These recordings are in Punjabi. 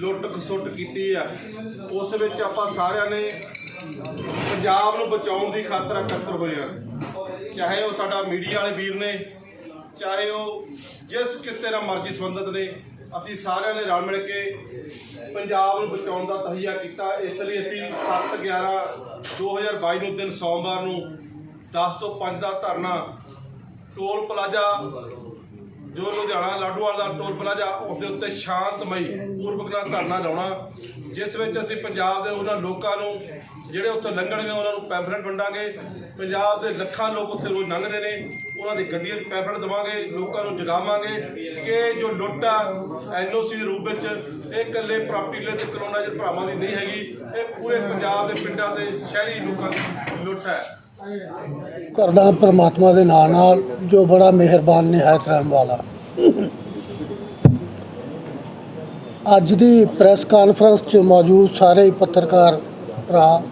ਲੁੱਟ ਖਸੁੱਟ ਕੀਤੀ ਆ। ਉਸ ਵਿੱਚ ਆਪਾਂ ਸਾਰਿਆਂ ਨੇ ਪੰਜਾਬ ਨੂੰ ਬਚਾਉਣ ਦੀ ਖਾਤਰ ਇਕੱਤਰ ਹੋਏ ਆ। ਚਾਹੇ ਉਹ ਸਾਡਾ ਮੀਡੀਆ ਵਾਲੇ ਵੀਰ ਨੇ, ਚਾਹੇ ਉਹ ਜਿਸ ਕਿਤੇ ਨਾਲ ਮਰਜ਼ੀ ਸੰਬੰਧਿਤ ਨੇ, ਅਸੀਂ ਸਾਰਿਆਂ ਨੇ ਰਲ ਮਿਲ ਕੇ ਪੰਜਾਬ ਨੂੰ ਬਚਾਉਣ ਦਾ ਤਹਈਆ ਕੀਤਾ। ਇਸ ਲਈ ਅਸੀਂ 7 11 2022 ਨੂੰ ਦਿਨ ਸੋਮਵਾਰ ਨੂੰ 10 ਤੋਂ 5 ਦਾ ਧਰਨਾ, ਟੋਲ ਪਲਾਜ਼ਾ ਜੋ ਲੁਧਿਆਣਾ ਲਾਡੂਵਾਲ ਦਾ ਟੋਲ ਪਲਾਜ਼ਾ ਉਸ ਦੇ ਉੱਤੇ ਸ਼ਾਂਤਮਈ ਪੂਰਵਕ ਨਾਲ ਧਰਨਾ ਲਾਉਣਾ, ਜਿਸ ਵਿੱਚ ਅਸੀਂ ਪੰਜਾਬ ਦੇ ਉਹਨਾਂ ਲੋਕਾਂ ਨੂੰ, ਜਿਹੜੇ ਉੱਥੇ ਲੰਘਣਗੇ, ਉਹਨਾਂ ਨੂੰ ਪੈਂਫਲੇਟ ਵੰਡਾਂਗੇ। ਪੰਜਾਬ ਦੇ ਲੱਖਾਂ ਲੋਕ ਉੱਥੇ ਰੋਜ਼ ਲੰਘਦੇ ਨੇ, ਉਹਨਾਂ ਦੀ ਗੱਡੀਆਂ 'ਚ ਪੈਂਫਲੇਟ ਦੇਵਾਂਗੇ, ਲੋਕਾਂ ਨੂੰ ਜਗਾਵਾਂਗੇ। ਕਿ ਜੋ ਲੁੱਟ ਆ ਐਨਓਸੀ ਦੇ ਰੂਪ ਵਿੱਚ, ਇਹ ਇਕੱਲੇ ਪ੍ਰਾਪਰਟੀ ਲੈ ਤੇ ਕਲੋਨਾਈਜ਼ਰ ਭਰਾਵਾਂ ਦੀ ਨਹੀਂ ਹੈਗੀ, ਇਹ ਪੂਰੇ ਪੰਜਾਬ ਦੇ ਪਿੰਡਾਂ ਦੇ ਸ਼ਹਿਰੀ ਲੋਕਾਂ ਦੀ ਲੁੱਟ ਹੈ। ਕਰਦਾ ਪਰਮਾਤਮਾ ਦੇ ਨਾਂ ਨਾਲ ਜੋ ਬੜਾ ਮਿਹਰਬਾਨ ਨਿਹਾਇਤ ਰਹਿਣ ਵਾਲਾ। ਅੱਜ ਦੀ ਪ੍ਰੈਸ ਕਾਨਫਰੰਸ 'ਚ ਮੌਜੂਦ ਸਾਰੇ ਪੱਤਰਕਾਰ ਭਰਾ,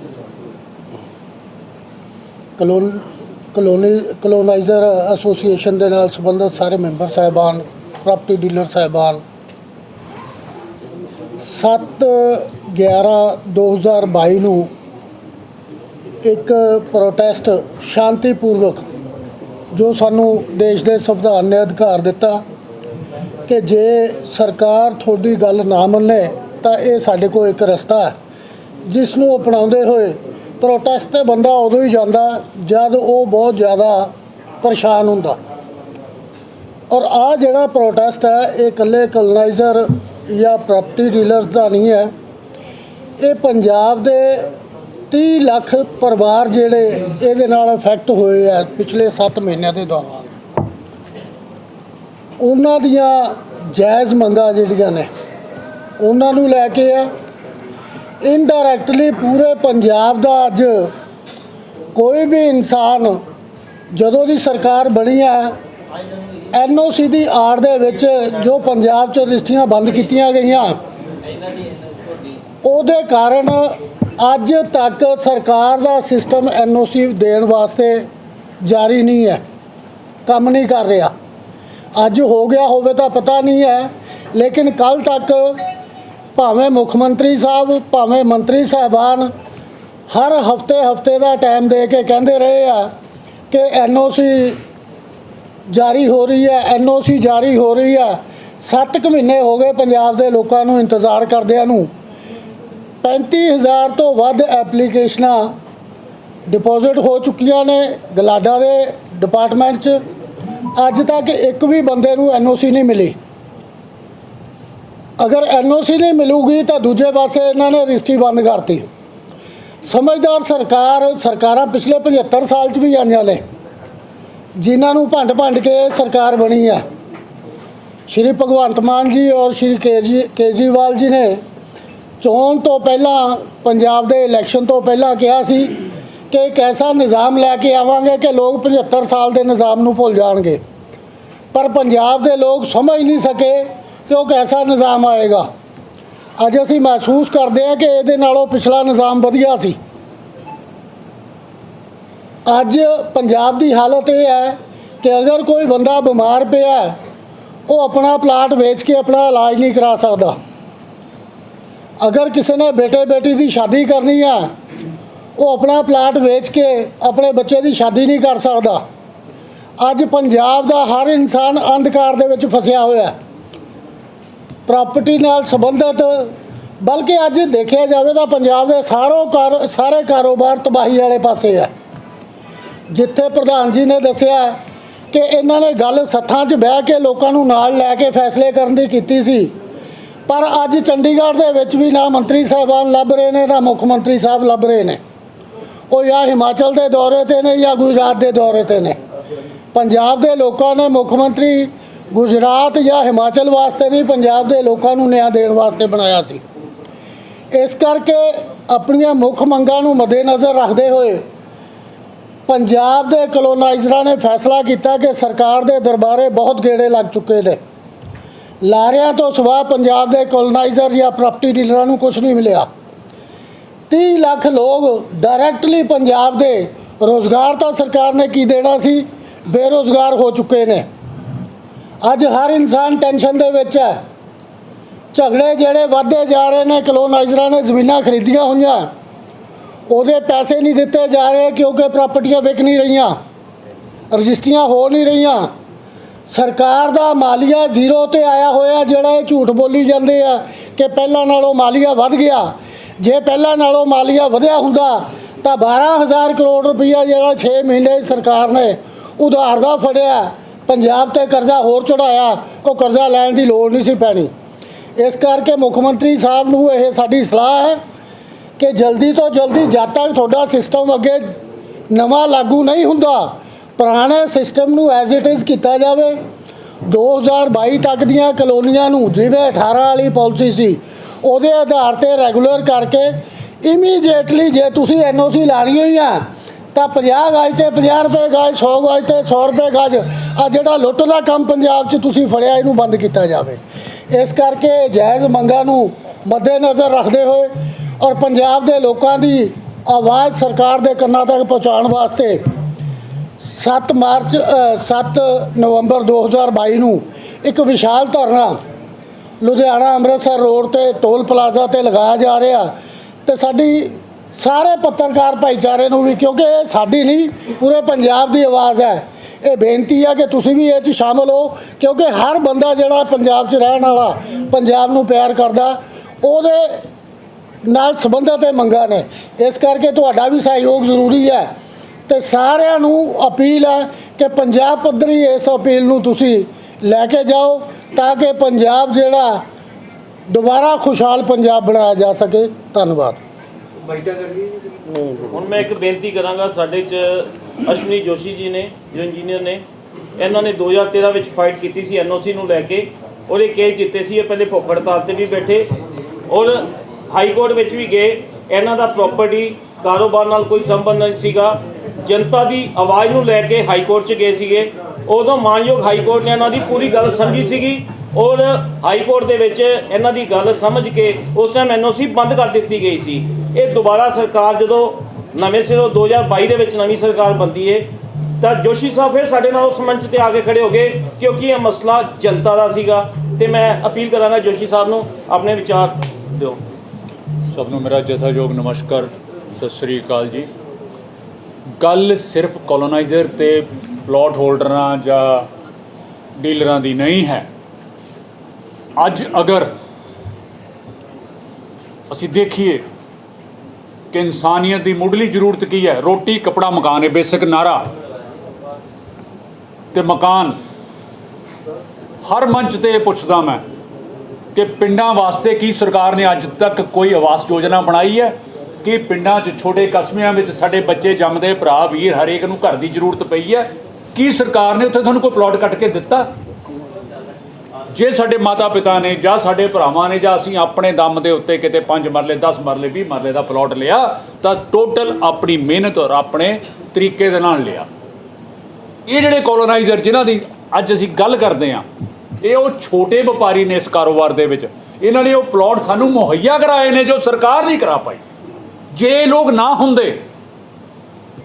ਕਲੋਨ, ਕਲੋਨੀ, ਕਲੋਨਾਈਜ਼ਰ ਐਸੋਸੀਏਸ਼ਨ ਦੇ ਨਾਲ ਸੰਬੰਧਿਤ ਸਾਰੇ ਮੈਂਬਰ ਸਾਹਿਬਾਨ, ਪ੍ਰਾਪਰਟੀ ਡੀਲਰ ਸਾਹਿਬਾਨ 7 11 2022 ਨੂੰ ਇੱਕ ਪ੍ਰੋਟੈਸਟ ਸ਼ਾਂਤੀਪੂਰਵਕ, ਜੋ ਸਾਨੂੰ ਦੇਸ਼ ਦੇ ਸੰਵਿਧਾਨ ਨੇ ਅਧਿਕਾਰ ਦਿੱਤਾ ਕਿ ਜੇ ਸਰਕਾਰ ਤੁਹਾਡੀ ਗੱਲ ਨਾ ਮੰਨੇ, ਤਾਂ ਇਹ ਸਾਡੇ ਕੋਲ ਇੱਕ ਰਸਤਾ ਹੈ। ਜਿਸ ਨੂੰ ਅਪਣਾਉਂਦੇ ਹੋਏ ਪ੍ਰੋਟੈਸਟ ਤੇ ਬੰਦਾ ਉਦੋਂ ਹੀ ਜਾਂਦਾ ਜਦ ਉਹ ਬਹੁਤ ਜ਼ਿਆਦਾ ਪਰੇਸ਼ਾਨ ਹੁੰਦਾ। ਔਰ ਆ ਜਿਹੜਾ ਪ੍ਰੋਟੈਸਟ ਹੈ, ਇਹ ਇਕੱਲੇ ਕਲੋਨਾਈਜ਼ਰ ਜਾਂ ਪ੍ਰਾਪਰਟੀ ਡੀਲਰਸ ਦਾ ਨਹੀਂ ਹੈ। ਇਹ ਪੰਜਾਬ ਦੇ 30 ਲੱਖ ਪਰਿਵਾਰ ਜਿਹੜੇ ਇਹਦੇ ਨਾਲ ਅਫੈਕਟ ਹੋਏ ਆ ਪਿਛਲੇ 7 ਮਹੀਨਿਆਂ ਦੇ ਦੌਰਾਨ। ਉਹਨਾਂ ਦੀਆਂ ਜਾਇਜ਼ ਮੰਗਾਂ ਜਿਹੜੀਆਂ ਨੇ, ਉਹਨਾਂ ਨੂੰ ਲੈ ਕੇ ਆ। ਇਨਡਾਇਰੈਕਟਲੀ ਪੂਰੇ ਪੰਜਾਬ ਦਾ ਅੱਜ ਕੋਈ ਵੀ ਇਨਸਾਨ ਜਦੋਂ ਦੀ ਸਰਕਾਰ ਬਣੀ ਆ ਐਨਓਸੀ ਦੀ ਆੜ ਦੇ ਵਿੱਚ ਜੋ ਪੰਜਾਬ 'ਚ ਰਜਿਸਟਰੀਆਂ ਬੰਦ ਕੀਤੀਆਂ ਗਈਆਂ, ਉਹਦੇ ਕਾਰਨ ਅੱਜ ਤੱਕ ਸਰਕਾਰ ਦਾ ਸਿਸਟਮ ਐਨਓਸੀ ਦੇਣ ਵਾਸਤੇ ਜਾਰੀ ਨਹੀਂ ਹੈ। ਕੰਮ ਨਹੀਂ ਕਰ ਰਿਹਾ। ਅੱਜ ਹੋ ਗਿਆ ਹੋਵੇ ਤਾਂ ਪਤਾ ਨਹੀਂ ਹੈ, ਲੇਕਿਨ ਕੱਲ ਤੱਕ ਭਾਵੇਂ ਮੁੱਖ ਮੰਤਰੀ ਸਾਹਿਬ, ਭਾਵੇਂ ਮੰਤਰੀ ਸਾਹਿਬਾਨ ਹਰ ਹਫ਼ਤੇ ਹਫ਼ਤੇ ਦਾ ਟਾਈਮ ਦੇ ਕੇ ਕਹਿੰਦੇ ਰਹੇ ਆ ਕਿ ਐਨਓਸੀ ਜਾਰੀ ਹੋ ਰਹੀ ਹੈ, ਐਨਓਸੀ ਜਾਰੀ ਹੋ ਰਹੀ ਹੈ। 7 ਕੁ ਮਹੀਨੇ ਹੋ ਗਏ ਪੰਜਾਬ ਦੇ ਲੋਕਾਂ ਨੂੰ ਇੰਤਜ਼ਾਰ ਕਰਦਿਆਂ ਨੂੰ। 35000 ਤੋਂ ਵੱਧ ਐਪਲੀਕੇਸ਼ਨਾਂ ਡਿਪੋਜ਼ਿਟ ਹੋ ਚੁੱਕੀਆਂ ਨੇ ਗਲਾਡਾ ਦੇ ਡਿਪਾਰਟਮੈਂਟ 'ਚ। ਅੱਜ ਤੱਕ ਇੱਕ ਵੀ ਬੰਦੇ ਨੂੰ ਐਨਓਸੀ ਨਹੀਂ ਮਿਲੀ। ਅਗਰ ਐਨਓਸੀ ਨਹੀਂ ਮਿਲੂਗੀ ਤਾਂ ਦੂਜੇ ਪਾਸੇ ਇਹਨਾਂ ਨੇ ਰਜਿਸਟਰੀ ਬੰਦ ਕਰਤੀ। ਸਮਝਦਾਰ ਸਰਕਾਰ, ਸਰਕਾਰਾਂ ਪਿਛਲੇ 75 ਸਾਲ 'ਚ ਵੀ ਆਈਆਂ ਨੇ, ਜਿਨ੍ਹਾਂ ਨੂੰ ਭੰਡ ਭੰਡ ਕੇ ਸਰਕਾਰ ਬਣੀ ਆ। ਸ਼੍ਰੀ ਭਗਵੰਤ ਮਾਨ ਜੀ ਔਰ ਸ਼੍ਰੀ ਕੇਜੀ ਕੇਜਰੀਵਾਲ ਜੀ ਨੇ ਚੋਣ ਤੋਂ ਪਹਿਲਾਂ, ਪੰਜਾਬ ਦੇ ਇਲੈਕਸ਼ਨ ਤੋਂ ਪਹਿਲਾਂ ਕਿਹਾ ਸੀ ਕਿ ਇੱਕ ਐਸਾ ਨਿਜ਼ਾਮ ਲੈ ਕੇ ਆਵਾਂਗੇ ਕਿ ਲੋਕ 75 ਸਾਲ ਦੇ ਨਿਜ਼ਾਮ ਨੂੰ ਭੁੱਲ ਜਾਣਗੇ। ਪਰ ਪੰਜਾਬ ਦੇ ਲੋਕ ਸਮਝ ਨਹੀਂ ਸਕੇ ਕਿ ਉਹ ਕੈਸਾ ਨਿਜ਼ਾਮ ਆਏਗਾ। ਅੱਜ ਅਸੀਂ ਮਹਿਸੂਸ ਕਰਦੇ ਹਾਂ ਕਿ ਇਹਦੇ ਨਾਲੋਂ ਪਿਛਲਾ ਨਿਜ਼ਾਮ ਵਧੀਆ ਸੀ। ਅੱਜ ਪੰਜਾਬ ਦੀ ਹਾਲਤ ਇਹ ਹੈ ਕਿ ਅਗਰ ਕੋਈ ਬੰਦਾ ਬਿਮਾਰ ਪਿਆ ਉਹ ਆਪਣਾ ਪਲਾਟ ਵੇਚ ਕੇ ਆਪਣਾ ਇਲਾਜ ਨਹੀਂ ਕਰਾ ਸਕਦਾ। ਅਗਰ ਕਿਸੇ ਨੇ ਬੇਟੇ ਬੇਟੀ ਦੀ ਸ਼ਾਦੀ ਕਰਨੀ ਆ, ਉਹ ਆਪਣਾ ਪਲਾਟ ਵੇਚ ਕੇ ਆਪਣੇ ਬੱਚੇ ਦੀ ਸ਼ਾਦੀ ਨਹੀਂ ਕਰ ਸਕਦਾ। ਅੱਜ ਪੰਜਾਬ ਦਾ ਹਰ ਇਨਸਾਨ ਅੰਧਕਾਰ ਦੇ ਵਿੱਚ ਫਸਿਆ ਹੋਇਆ ਹੈ। ਪ੍ਰਾਪਰਟੀ ਨਾਲ ਸੰਬੰਧਿਤ, ਬਲਕਿ ਅੱਜ ਦੇਖਿਆ ਜਾਵੇ ਤਾਂ ਪੰਜਾਬ ਦੇ ਸਾਰੋ ਕਾਰ, ਸਾਰੇ ਕਾਰੋਬਾਰ ਤਬਾਹੀ ਵਾਲੇ ਪਾਸੇ ਆ ਜਿੱਥੇ ਪ੍ਰਧਾਨ ਜੀ ਨੇ ਦੱਸਿਆ ਕਿ ਇਹਨਾਂ ਨੇ ਗੱਲ ਸੱਥਾਂ 'ਚ ਬਹਿ ਕੇ ਲੋਕਾਂ ਨੂੰ ਨਾਲ ਲੈ ਕੇ ਫੈਸਲੇ ਕਰਨ ਦੀ ਕੀਤੀ ਸੀ। ਪਰ ਅੱਜ ਚੰਡੀਗੜ੍ਹ ਦੇ ਵਿੱਚ ਵੀ ਨਾ ਮੰਤਰੀ ਸਾਹਿਬਾਨ ਲੱਭ ਰਹੇ ਨੇ, ਨਾ ਮੁੱਖ ਮੰਤਰੀ ਸਾਹਿਬ ਲੱਭ ਰਹੇ ਨੇ। ਉਹ ਜਾਂ ਹਿਮਾਚਲ ਦੇ ਦੌਰੇ ਤੇ ਨੇ ਜਾਂ ਗੁਜਰਾਤ ਦੇ ਦੌਰੇ ਤੇ ਨੇ। ਪੰਜਾਬ ਦੇ ਲੋਕਾਂ ਨੇ ਮੁੱਖ ਮੰਤਰੀ ਗੁਜਰਾਤ ਜਾਂ ਹਿਮਾਚਲ ਵਾਸਤੇ ਨਹੀਂ, ਪੰਜਾਬ ਦੇ ਲੋਕਾਂ ਨੂੰ ਨਿਆਂ ਦੇਣ ਵਾਸਤੇ ਬਣਾਇਆ ਸੀ। ਇਸ ਕਰਕੇ ਆਪਣੀਆਂ ਮੁੱਖ ਮੰਗਾਂ ਨੂੰ ਮੱਦੇਨਜ਼ਰ ਰੱਖਦੇ ਹੋਏ ਪੰਜਾਬ ਦੇ ਕਲੋਨਾਈਜ਼ਰਾਂ ਨੇ ਫੈਸਲਾ ਕੀਤਾ ਕਿ ਸਰਕਾਰ ਦੇ ਦਰਬਾਰੇ ਬਹੁਤ ਗੇੜੇ ਲੱਗ ਚੁੱਕੇ ਨੇ। ਲਾਰਿਆਂ ਤੋਂ ਸਿਵਾ ਪੰਜਾਬ ਦੇ ਕੋਲੋਨਾਈਜ਼ਰ ਜਾਂ ਪ੍ਰਾਪਰਟੀ ਡੀਲਰਾਂ ਨੂੰ ਕੁਝ ਨਹੀਂ ਮਿਲਿਆ। 30 ਲੱਖ ਲੋਕ ਡਾਇਰੈਕਟਲੀ ਪੰਜਾਬ ਦੇ ਰੋਜ਼ਗਾਰ ਤਾਂ ਸਰਕਾਰ ਨੇ ਕੀ ਦੇਣਾ ਸੀ? ਬੇਰੋਜ਼ਗਾਰ ਹੋ ਚੁੱਕੇ ਨੇ। ਅੱਜ ਹਰ ਇਨਸਾਨ ਟੈਨਸ਼ਨ ਦੇ ਵਿੱਚ ਹੈ। ਝਗੜੇ ਜਿਹੜੇ ਵੱਧਦੇ ਜਾ ਰਹੇ ਨੇ ਕਲੋਨਾਈਜ਼ਰਾਂ ਨੇ ਜ਼ਮੀਨਾਂ ਖਰੀਦੀਆਂ ਹੋਈਆਂ। ਉਹਦੇ ਪੈਸੇ ਨਹੀਂ ਦਿੱਤੇ ਜਾ ਰਹੇ ਕਿਉਂਕਿ ਪ੍ਰਾਪਰਟੀਆਂ ਵਿਕ ਨਹੀਂ ਰਹੀਆਂ। ਰਜਿਸਟਰੀਆਂ ਹੋ ਨਹੀਂ ਰਹੀਆਂ। ਸਰਕਾਰ ਦਾ ਮਾਲੀਆ ਜ਼ੀਰੋ ਤੇ ਆਇਆ ਹੋਇਆ ਜਿਹੜਾ ਇਹ ਝੂਠ ਬੋਲੀ ਜਾਂਦੇ ਆ ਕਿ ਪਹਿਲਾਂ ਨਾਲੋਂ ਮਾਲੀਆ ਵੱਧ ਗਿਆ। ਜੇ ਪਹਿਲਾਂ ਨਾਲੋਂ ਮਾਲੀਆ ਵਧਿਆ ਹੁੰਦਾ, ਤਾਂ 12000 ਕਰੋੜ ਰੁਪਈਆ ਜਿਹੜਾ 6 ਮਹੀਨੇ ਸਰਕਾਰ ਨੇ ਉਧਾਰ ਦਾ ਫੜਿਆ। ਪੰਜਾਬ ਤੇ ਕਰਜ਼ਾ ਹੋਰ ਚੜਾਇਆ ਉਹ ਕਰਜ਼ਾ ਲੈਣ ਦੀ ਲੋੜ ਨਹੀਂ ਸੀ ਪੈਣੀ। ਇਸ ਕਰਕੇ ਮੁੱਖ ਮੰਤਰੀ ਸਾਹਿਬ ਨੂੰ ਇਹ ਸਾਡੀ ਸਲਾਹ ਹੈ ਕਿ ਜਲਦੀ ਤੋਂ ਜਲਦੀ ਜਦ ਤੱਕ ਤੁਹਾਡਾ ਸਿਸਟਮ ਅੱਗੇ ਨਵਾਂ ਲਾਗੂ ਨਹੀਂ ਹੁੰਦਾ ਪੁਰਾਣੇ ਸਿਸਟਮ ਨੂੰ ਐਜ਼ ਇਟ ਇਜ਼ ਕੀਤਾ ਜਾਵੇ। 2022 ਤੱਕ ਦੀਆਂ ਕਲੋਨੀਆਂ ਨੂੰ, ਜਿਵੇਂ 18 ਵਾਲੀ ਪਾਲਿਸੀ ਸੀ, ਉਹਦੇ ਆਧਾਰ ਤੇ ਰੈਗੂਲਰ ਕਰਕੇ ਇਮੀਡੀਏਟਲੀ ਜੇ ਤੁਸੀਂ ਐਨਓਸੀ ਲਾਣੀ ਹੋਈ ਆ, ਤਾਂ 50 ਗਾਜ ਤੇ 50 ਰੁਪਏ ਗਾਜ 100 ਗਾਜ ਤੇ 100 ਰੁਪਏ ਗਜ, ਆ ਜਿਹੜਾ ਲੁੱਟ ਦਾ ਕੰਮ ਪੰਜਾਬ 'ਚ ਤੁਸੀਂ ਫੜਿਆ, ਇਹਨੂੰ ਬੰਦ ਕੀਤਾ ਜਾਵੇ। ਇਸ ਕਰਕੇ ਜਾਇਜ਼ ਮੰਗਾਂ ਨੂੰ ਮੱਦੇਨਜ਼ਰ ਰੱਖਦੇ ਹੋਏ ਔਰ ਪੰਜਾਬ ਦੇ ਲੋਕਾਂ ਦੀ ਆਵਾਜ਼ ਸਰਕਾਰ ਦੇ ਕੰਨਾਂ ਤੱਕ ਪਹੁੰਚਾਉਣ ਵਾਸਤੇ 7 ਮਾਰਚ ਅ, 7 ਨਵੰਬਰ 2022 ਨੂੰ ਇੱਕ ਵਿਸ਼ਾਲ ਧਰਨਾ ਲੁਧਿਆਣਾ ਅੰਮ੍ਰਿਤਸਰ ਰੋਡ ਤੇ ਟੋਲ ਪਲਾਜ਼ਾ ਤੇ ਲਗਾਇਆ ਜਾ ਰਿਹਾ ਤੇ ਸਾਡੀ ਸਾਰੇ ਪੱਤਰਕਾਰ ਭਾਈਚਾਰੇ ਨੂੰ ਵੀ ਕਿਉਂਕਿ ਇਹ ਸਾਡੀ ਨਹੀਂ ਪੂਰੇ ਪੰਜਾਬ ਦੀ ਆਵਾਜ਼ ਹੈ। ਇਹ ਬੇਨਤੀ ਆ ਕਿ ਤੁਸੀਂ ਵੀ ਇਹ 'ਚ ਸ਼ਾਮਲ ਹੋ ਕਿਉਂਕਿ ਹਰ ਬੰਦਾ ਜਿਹੜਾ ਪੰਜਾਬ 'ਚ ਰਹਿਣ ਵਾਲਾ ਪੰਜਾਬ ਨੂੰ ਪਿਆਰ ਕਰਦਾ ਉਹਦੇ ਨਾਲ ਸੰਬੰਧਿਤ ਇਹ ਮੰਗਾਂ ਨੇ। ਇਸ ਕਰਕੇ ਤੁਹਾਡਾ ਵੀ ਸਹਿਯੋਗ ਜ਼ਰੂਰੀ ਹੈ। ਤੇ ਸਾਰਿਆਂ ਨੂੰ ਅਪੀਲ ਹੈ ਕਿ ਪੰਜਾਬ ਪੱਧਰੀ ਇਸ ਅਪੀਲ ਨੂੰ ਤੁਸੀਂ ਲੈ ਕੇ ਜਾਓ ਤਾਂ ਕਿ ਪੰਜਾਬ ਜਿਹੜਾ ਦੁਬਾਰਾ ਖੁਸ਼ਹਾਲ ਪੰਜਾਬ ਬਣਾਇਆ ਜਾ ਸਕੇ। ਧੰਨਵਾਦ। ਹੁਣ ਮੈਂ ਇੱਕ ਬੇਨਤੀ ਕਰਾਂਗਾ ਸਾਡੇ ਚ ਅਸ਼ਵਨੀ ਜੋਸ਼ੀ ਜੀ ਨੇ ਜੋ ਇੰਜੀਨੀਅਰ ਨੇ ਇਹਨਾਂ ਨੇ 2013 ਵਿੱਚ ਫਾਈਟ ਕੀਤੀ ਸੀ ਐਨਓਸੀ ਨੂੰ ਲੈ ਕੇ ਔਰ ਇਹ ਕੇਸ ਜਿੱਤੇ ਸੀ ਇਹ ਪਹਿਲੇ ਭੁੱਖ ਹੜਤਾਲ ਤੇ ਵੀ ਬੈਠੇ ਔਰ ਹਾਈ ਕੋਰਟ ਵਿੱਚ ਵੀ ਗਏ ਇਹਨਾਂ ਦਾ ਪ੍ਰਾਪਰਟੀ ਕਾਰੋਬਾਰ ਨਾਲ ਕੋਈ ਸੰਬੰਧ ਨਹੀਂ ਸੀਗਾ ਜਨਤਾ ਦੀ ਆਵਾਜ਼ ਨੂੰ ਲੈ ਕੇ ਹਾਈ ਕੋਰਟ 'ਚ ਗਏ ਸੀਗੇ। ਉਦੋਂ ਮਾਨਯੋਗ ਹਾਈ ਕੋਰਟ ਨੇ ਇਹਨਾਂ ਦੀ ਪੂਰੀ ਗੱਲ ਸਮਝੀ ਸੀਗੀ ਔਰ ਹਾਈ ਕੋਰਟ ਦੇ ਵਿੱਚ ਇਹਨਾਂ ਦੀ ਗੱਲ ਸਮਝ ਕੇ ਉਸ ਟਾਈਮ ਐਨਓਸੀ ਬੰਦ ਕਰ ਦਿੱਤੀ ਗਈ ਸੀ। ਇਹ ਦੁਬਾਰਾ ਸਰਕਾਰ ਜਦੋਂ ਨਵੇਂ ਸਿਰੋਂ 2022 ਦੇ ਵਿੱਚ ਨਵੀਂ ਸਰਕਾਰ ਬਣਦੀ ਹੈ ਤਾਂ ਜੋਸ਼ੀ ਸਾਹਿਬ ਫਿਰ ਸਾਡੇ ਨਾਲ ਉਸ ਮੰਚ ਤੇ ਆ ਕੇ ਖੜੇ ਹੋ ਗਏ ਕਿਉਂਕਿ ਇਹ ਮਸਲਾ ਜਨਤਾ ਦਾ ਸੀਗਾ ਤੇ ਮੈਂ ਅਪੀਲ ਕਰਾਂਗਾ ਜੋਸ਼ੀ ਸਾਹਿਬ ਨੂੰ ਆਪਣੇ ਵਿਚਾਰ ਦਿਓ। ਸਭ ਨੂੰ ਮੇਰਾ ਜਥਾਯੋਗ ਨਮਸਕਾਰ। ਸਤਿ ਸ੍ਰੀ ਅਕਾਲ ਜੀ। ਗੱਲ ਸਿਰਫ ਕਲੋਨਾਈਜ਼ਰ ਤੇ ਪਲਾਟ ਹੋਲਡਰਾਂ ਜਾਂ ਡੀਲਰਾਂ ਦੀ ਨਹੀਂ ਹੈ। ਅੱਜ ਅਗਰ ਅਸੀਂ ਦੇਖੀਏ ਕਿ ਇਨਸਾਨੀਅਤ ਦੀ ਮੁੱਢਲੀ ਜ਼ਰੂਰਤ ਕੀ ਹੈ, ਰੋਟੀ, ਕਪੜਾ, ਮਕਾਨ ਹੈ ਬੇਸਿਕ ਨਾਰਾ ਤੇ ਮਕਾਨ। ਹਰ ਮੰਚ ਤੇ ਪੁੱਛਦਾ ਮੈਂ ਕਿ ਪਿੰਡਾਂ ਵਾਸਤੇ ਕੀ ਸਰਕਾਰ ਨੇ ਅੱਜ ਤੱਕ ਕੋਈ ਆਵਾਸ ਯੋਜਨਾ ਬਣਾਈ ਹੈ? ਕਿ ਪਿੰਡਾਂ 'ਚ, ਛੋਟੇ ਕਸਬਿਆਂ ਵਿੱਚ ਸਾਡੇ ਬੱਚੇ ਜੰਮਦੇ, ਭਰਾ, ਵੀਰ ਹਰੇਕ ਨੂੰ ਘਰ ਦੀ ਜ਼ਰੂਰਤ ਪਈ ਹੈ। ਕੀ ਸਰਕਾਰ ਨੇ ਉੱਥੇ ਤੁਹਾਨੂੰ ਕੋਈ ਪਲਾਟ ਕੱਟ ਕੇ ਦਿੱਤਾ? ਜੇ ਸਾਡੇ ਮਾਤਾ ਪਿਤਾ ਨੇ ਜਾਂ ਸਾਡੇ ਭਰਾਵਾਂ ਨੇ ਜਾਂ ਅਸੀਂ ਆਪਣੇ ਦਮ ਦੇ ਉੱਤੇ ਕਿਤੇ 5 ਮਰਲੇ 10 ਮਰਲੇ 20 ਮਰਲੇ ਦਾ ਪਲਾਟ ਲਿਆ, ਤਾਂ ਟੋਟਲ ਆਪਣੀ ਮਿਹਨਤ ਔਰ ਆਪਣੇ ਤਰੀਕੇ ਦੇ ਨਾਲ ਲਿਆ। ਇਹ ਜਿਹੜੇ ਕੋਲੋਨਾਈਜ਼ਰ ਜਿਨ੍ਹਾਂ ਦੀ ਅੱਜ ਅਸੀਂ ਗੱਲ ਕਰਦੇ ਹਾਂ, ਇਹ ਉਹ ਛੋਟੇ ਵਪਾਰੀ ਨੇ ਇਸ ਕਾਰੋਬਾਰ ਦੇ ਵਿੱਚ। ਇਹਨਾਂ ਨੇ ਉਹ ਪਲਾਟ ਸਾਨੂੰ ਮੁਹੱਈਆ ਕਰਾਏ ਨੇ ਜੋ ਸਰਕਾਰ ਨਹੀਂ ਕਰਾ ਪਾਈ। ਜੇ ਲੋਕ ਨਾ ਹੁੰਦੇ,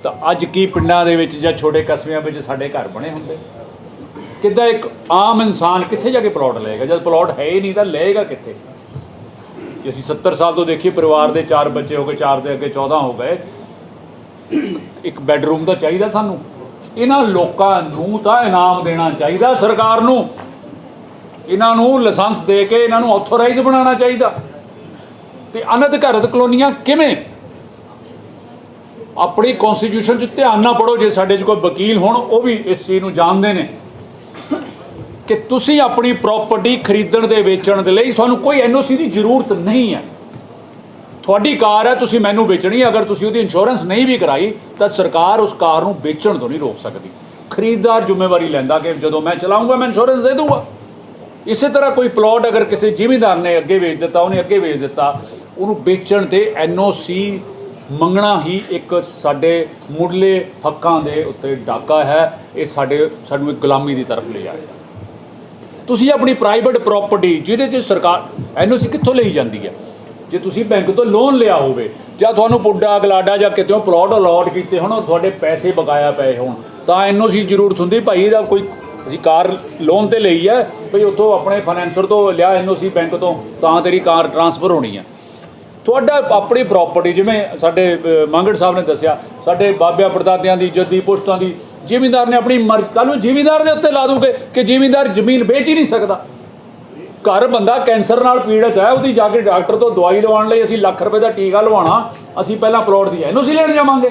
ਤਾਂ ਅੱਜ ਕੀ ਪਿੰਡਾਂ ਦੇ ਵਿੱਚ ਜਾਂ ਛੋਟੇ ਕਸਬਿਆਂ ਵਿੱਚ ਸਾਡੇ ਘਰ ਬਣੇ ਹੁੰਦੇ? ਕਿੱਦਾਂ ਇੱਕ ਆਮ ਇਨਸਾਨ ਕਿੱਥੇ ਜਾ ਕੇ ਪਲਾਟ ਲਏਗਾ? ਜਦ ਪਲਾਟ ਹੈ ਹੀ ਨਹੀਂ ਤਾਂ ਲਏਗਾ ਕਿੱਥੇ? ਜੇ ਅਸੀਂ 70 ਸਾਲ ਤੋਂ ਦੇਖੀਏ, ਪਰਿਵਾਰ ਦੇ ਚਾਰ ਬੱਚੇ ਹੋ ਗਏ, ਚਾਰ ਦੇ ਅੱਗੇ 14 ਹੋ ਗਏ, ਇੱਕ ਬੈੱਡਰੂਮ ਤਾਂ ਚਾਹੀਦਾ ਸਾਨੂੰ। ਇਹਨਾਂ ਲੋਕਾਂ ਨੂੰ ਤਾਂ ਇਨਾਮ ਦੇਣਾ ਚਾਹੀਦਾ ਸਰਕਾਰ ਨੂੰ। ਇਹਨਾਂ ਨੂੰ ਲਾਇਸੈਂਸ ਦੇ ਕੇ ਇਹਨਾਂ ਨੂੰ ਆਥੋਰਾਈਜ਼ ਬਣਾਉਣਾ ਚਾਹੀਦਾ। ਤੇ ਅਨਧਿਕਾਰਤ ਕਲੋਨੀਆਂ ਕਿਵੇਂ ਆਪਣੀ ਕਨਸਟੀਟਿਊਸ਼ਨ 'ਚ ਧਿਆਨ ਨਾਲ ਪੜੋ ਜੇ ਸਾਡੇ 'ਚ ਕੋਈ ਵਕੀਲ ਹੋਣ, ਉਹ ਵੀ ਇਸ ਚੀਜ਼ ਨੂੰ ਜਾਣਦੇ ਨੇ ਕਿ ਤੁਸੀਂ ਆਪਣੀ ਪ੍ਰਾਪਰਟੀ ਖਰੀਦਣ ਦੇ ਵੇਚਣ ਦੇ ਲਈ ਤੁਹਾਨੂੰ ਕੋਈ ਐਨਓਸੀ ਦੀ ਜ਼ਰੂਰਤ ਨਹੀਂ ਹੈ। ਤੁਹਾਡੀ ਕਾਰ ਹੈ, ਤੁਸੀਂ ਮੈਨੂੰ ਵੇਚਣੀ ਹੈ, ਅਗਰ ਤੁਸੀਂ ਉਹਦੀ ਇੰਸ਼ੋਰੈਂਸ ਨਹੀਂ ਵੀ ਕਰਾਈ, ਤਾਂ ਸਰਕਾਰ ਉਸ ਕਾਰ ਨੂੰ ਵੇਚਣ ਤੋਂ ਨਹੀਂ ਰੋਕ ਸਕਦੀ। ਖਰੀਦਦਾਰ ਜ਼ਿੰਮੇਵਾਰੀ ਲੈਂਦਾ ਕਿ ਜਦੋਂ ਮੈਂ ਚਲਾਉਂਗਾ, ਮੈਂ ਇੰਸ਼ੋਰੈਂਸ ਦੇ ਦੂੰਗਾ। ਇਸੇ ਤਰ੍ਹਾਂ ਕੋਈ ਪਲਾਟ ਅਗਰ ਕਿਸੇ ਜ਼ਿਮੀਂਦਾਰ ਨੇ ਅੱਗੇ ਵੇਚ ਦਿੱਤਾ, ਉਹਨੇ ਅੱਗੇ ਵੇਚ ਦਿੱਤਾ, ਉਹਨੂੰ ਵੇਚਣ ਤੇ ਐਨਓਸੀ ਮੰਗਣਾ ਹੀ ਇੱਕ ਸਾਡੇ ਮੁੱਢਲੇ ਹੱਕਾਂ ਦੇ ਉੱਤੇ ਡਾਕਾ ਹੈ। ਇਹ ਸਾਡੇ, ਸਾਨੂੰ ਇੱਕ ਗੁਲਾਮੀ ਦੀ ਤਰਫ ਲੈ ਜਾਏਗਾ ਤੁਸੀਂ ਆਪਣੀ ਪ੍ਰਾਈਵੇਟ ਪ੍ਰਾਪਰਟੀ ਜਿਹਦੇ 'ਚ ਸਰਕਾਰ, ਐਨਓਸੀ ਕਿੱਥੋਂ ਲਈ ਜਾਂਦੀ ਹੈ? ਜੇ ਤੁਸੀਂ ਬੈਂਕ ਤੋਂ ਲੋਨ ਲਿਆ ਹੋਵੇ, ਜਾਂ ਤੁਹਾਨੂੰ ਪੁੱਡਾ ਗਲਾਡਾ ਜਾਂ ਕਿਤੇੋਂ ਪਲਾਟ ਅਲਾਟ ਕੀਤੇ ਹੋਣ ਤੁਹਾਡੇ ਪੈਸੇ ਬਕਾਇਆ ਪਏ ਹੋਣ, ਤਾਂ ਐਨਓਸੀ ਜ਼ਰੂਰਤ ਹੁੰਦੀ ਭਾਈ, ਇਹਦਾ ਕੋਈ ਅਸੀਂ ਕਾਰ ਲੋਨ ਤੇ ਲਈ ਹੈ ਭਈ ਉੱਥੋਂ ਆਪਣੇ ਫਾਈਨੈਂਸਰ ਤੋਂ ਲਿਆ ਐਨਓਸੀ ਬੈਂਕ ਤੋਂ, ਤਾਂ ਤੇਰੀ ਕਾਰ ਟਰਾਂਸਫਰ ਹੋਣੀ ਹੈ। ਤੁਹਾਡਾ ਆਪਣੀ ਪ੍ਰਾਪਰਟੀ ਜਿਵੇਂ ਸਾਡੇ ਅ, ਮੰਗੜ ਸਾਹਿਬ ਨੇ ਦੱਸਿਆ ਸਾਡੇ ਬਾਬਿਆਂ ਪੜਦਾਦਿਆਂ ਦੀ ਜੱਦੀ ਪੁਸ਼ਤਾਂ ਦੀ ਜ਼ਿਮੀਂਦਾਰ ਨੇ ਆਪਣੀ ਮਰਜ਼ੀ ਕੱਲ ਨੂੰ ਜ਼ਿਮੀਂਦਾਰ ਦੇ ਉੱਤੇ ਲਾ ਦੂਗੇ ਕਿ ਜ਼ਿਮੀਂਦਾਰ ਜ਼ਮੀਨ ਵੇਚ ਹੀ ਨਹੀਂ ਸਕਦਾ। ਘਰ ਬੰਦਾ ਕੈਂਸਰ ਨਾਲ ਪੀੜਤ ਹੈ ਉਹਦੀ ਜਾ ਕੇ ਡਾਕਟਰ ਤੋਂ ਦਵਾਈ ਲਵਾਉਣ ਲਈ ਅਸੀਂ ਲੱਖ ਰੁਪਏ ਦਾ ਟੀਕਾ ਲਵਾਉਣਾ ਅਸੀਂ ਪਹਿਲਾਂ ਪਲੋਟ ਦੀ ਐਨਓਸੀ ਲੈਣ ਜਾਵਾਂਗੇ।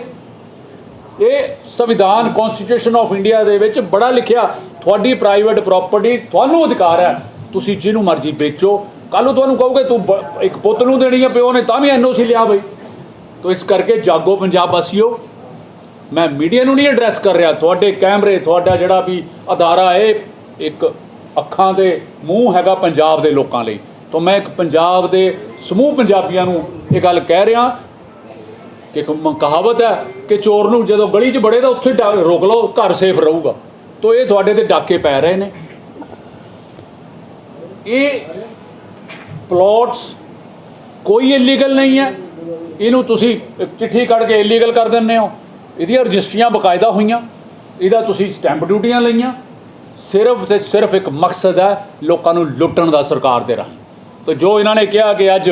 ਇਹ ਸੰਵਿਧਾਨ ਕਨਸਟੀਟਿਊਸ਼ਨ ਆਫ ਇੰਡੀਆ ਦੇ ਵਿੱਚ ਬੜਾ ਲਿਖਿਆ ਤੁਹਾਡੀ ਪ੍ਰਾਈਵੇਟ ਪ੍ਰਾਪਰਟੀ ਤੁਹਾਨੂੰ ਅਧਿਕਾਰ ਹੈ ਤੁਸੀਂ ਜਿਹਨੂੰ ਮਰਜ਼ੀ ਵੇਚੋ ਕੱਲ ਨੂੰ ਤੁਹਾਨੂੰ ਕਹੋਗੇ, ਤੂੰ ਇੱਕ ਪੁੱਤ ਨੂੰ ਦੇਣੀ ਹੈ ਪਿਓ ਨੇ, ਤਾਂ ਵੀ ਐਨਓਸੀ ਲਿਆ ਬਈ। ਤੋ ਇਸ ਕਰਕੇ ਜਾਗੋ ਪੰਜਾਬ ਵਾਸੀਓ, ਮੈਂ ਮੀਡੀਆ ਨੂੰ ਨਹੀਂ ਐਡਰੈਸ ਕਰ ਰਿਹਾ। ਤੁਹਾਡੇ ਕੈਮਰੇ, ਤੁਹਾਡਾ ਜਿਹੜਾ ਵੀ ਅਦਾਰਾ ਹੈ, ਇੱਕ ਅੱਖਾਂ ਦੇ ਮੂੰਹ ਹੈਗਾ ਪੰਜਾਬ ਦੇ ਲੋਕਾਂ ਲਈ। ਤੋਂ ਮੈਂ ਇੱਕ ਪੰਜਾਬ ਦੇ ਸਮੂਹ ਪੰਜਾਬੀਆਂ ਨੂੰ ਇਹ ਗੱਲ ਕਹਿ ਰਿਹਾ ਕਿ ਇੱਕ ਕਹਾਵਤ ਹੈ ਕਿ ਚੋਰ ਨੂੰ ਜਦੋਂ ਗਲੀ 'ਚ ਬੜੇ ਤਾਂ ਉੱਥੇ ਡਾ- ਰੋਕ ਲਓ, ਘਰ ਸੇਫ ਰਹੂਗਾ। ਤੋਂ ਇਹ ਤੁਹਾਡੇ ਤੇ ਡਾਕੇ ਪੈ ਰਹੇ ਨੇ। ਇਹ ਪਲੋਟਸ ਕੋਈ ਇਲੀਗਲ ਨਹੀਂ ਹੈ। ਇਹਨੂੰ ਤੁਸੀਂ ਚਿੱਠੀ ਕੱਢ ਕੇ ਇਲੀਗਲ ਕਰ ਦਿੰਦੇ ਹੋ। ਇਹਦੀਆਂ ਰਜਿਸਟਰੀਆਂ ਬਕਾਇਦਾ ਹੋਈਆਂ। ਇਹਦਾ ਤੁਸੀਂ ਸਟੈਂਪ ਡਿਊਟੀਆਂ ਲਈਆਂ। ਸਿਰਫ ਤੇ ਸਿਰਫ ਇੱਕ ਮਕਸਦ ਹੈ ਲੋਕਾਂ ਨੂੰ ਲੁੱਟਣ ਦਾ ਸਰਕਾਰ ਦੇ ਰਾਹੀਂ। ਤਾਂ ਜੋ ਇਹਨਾਂ ਨੇ ਕਿਹਾ ਕਿ ਅੱਜ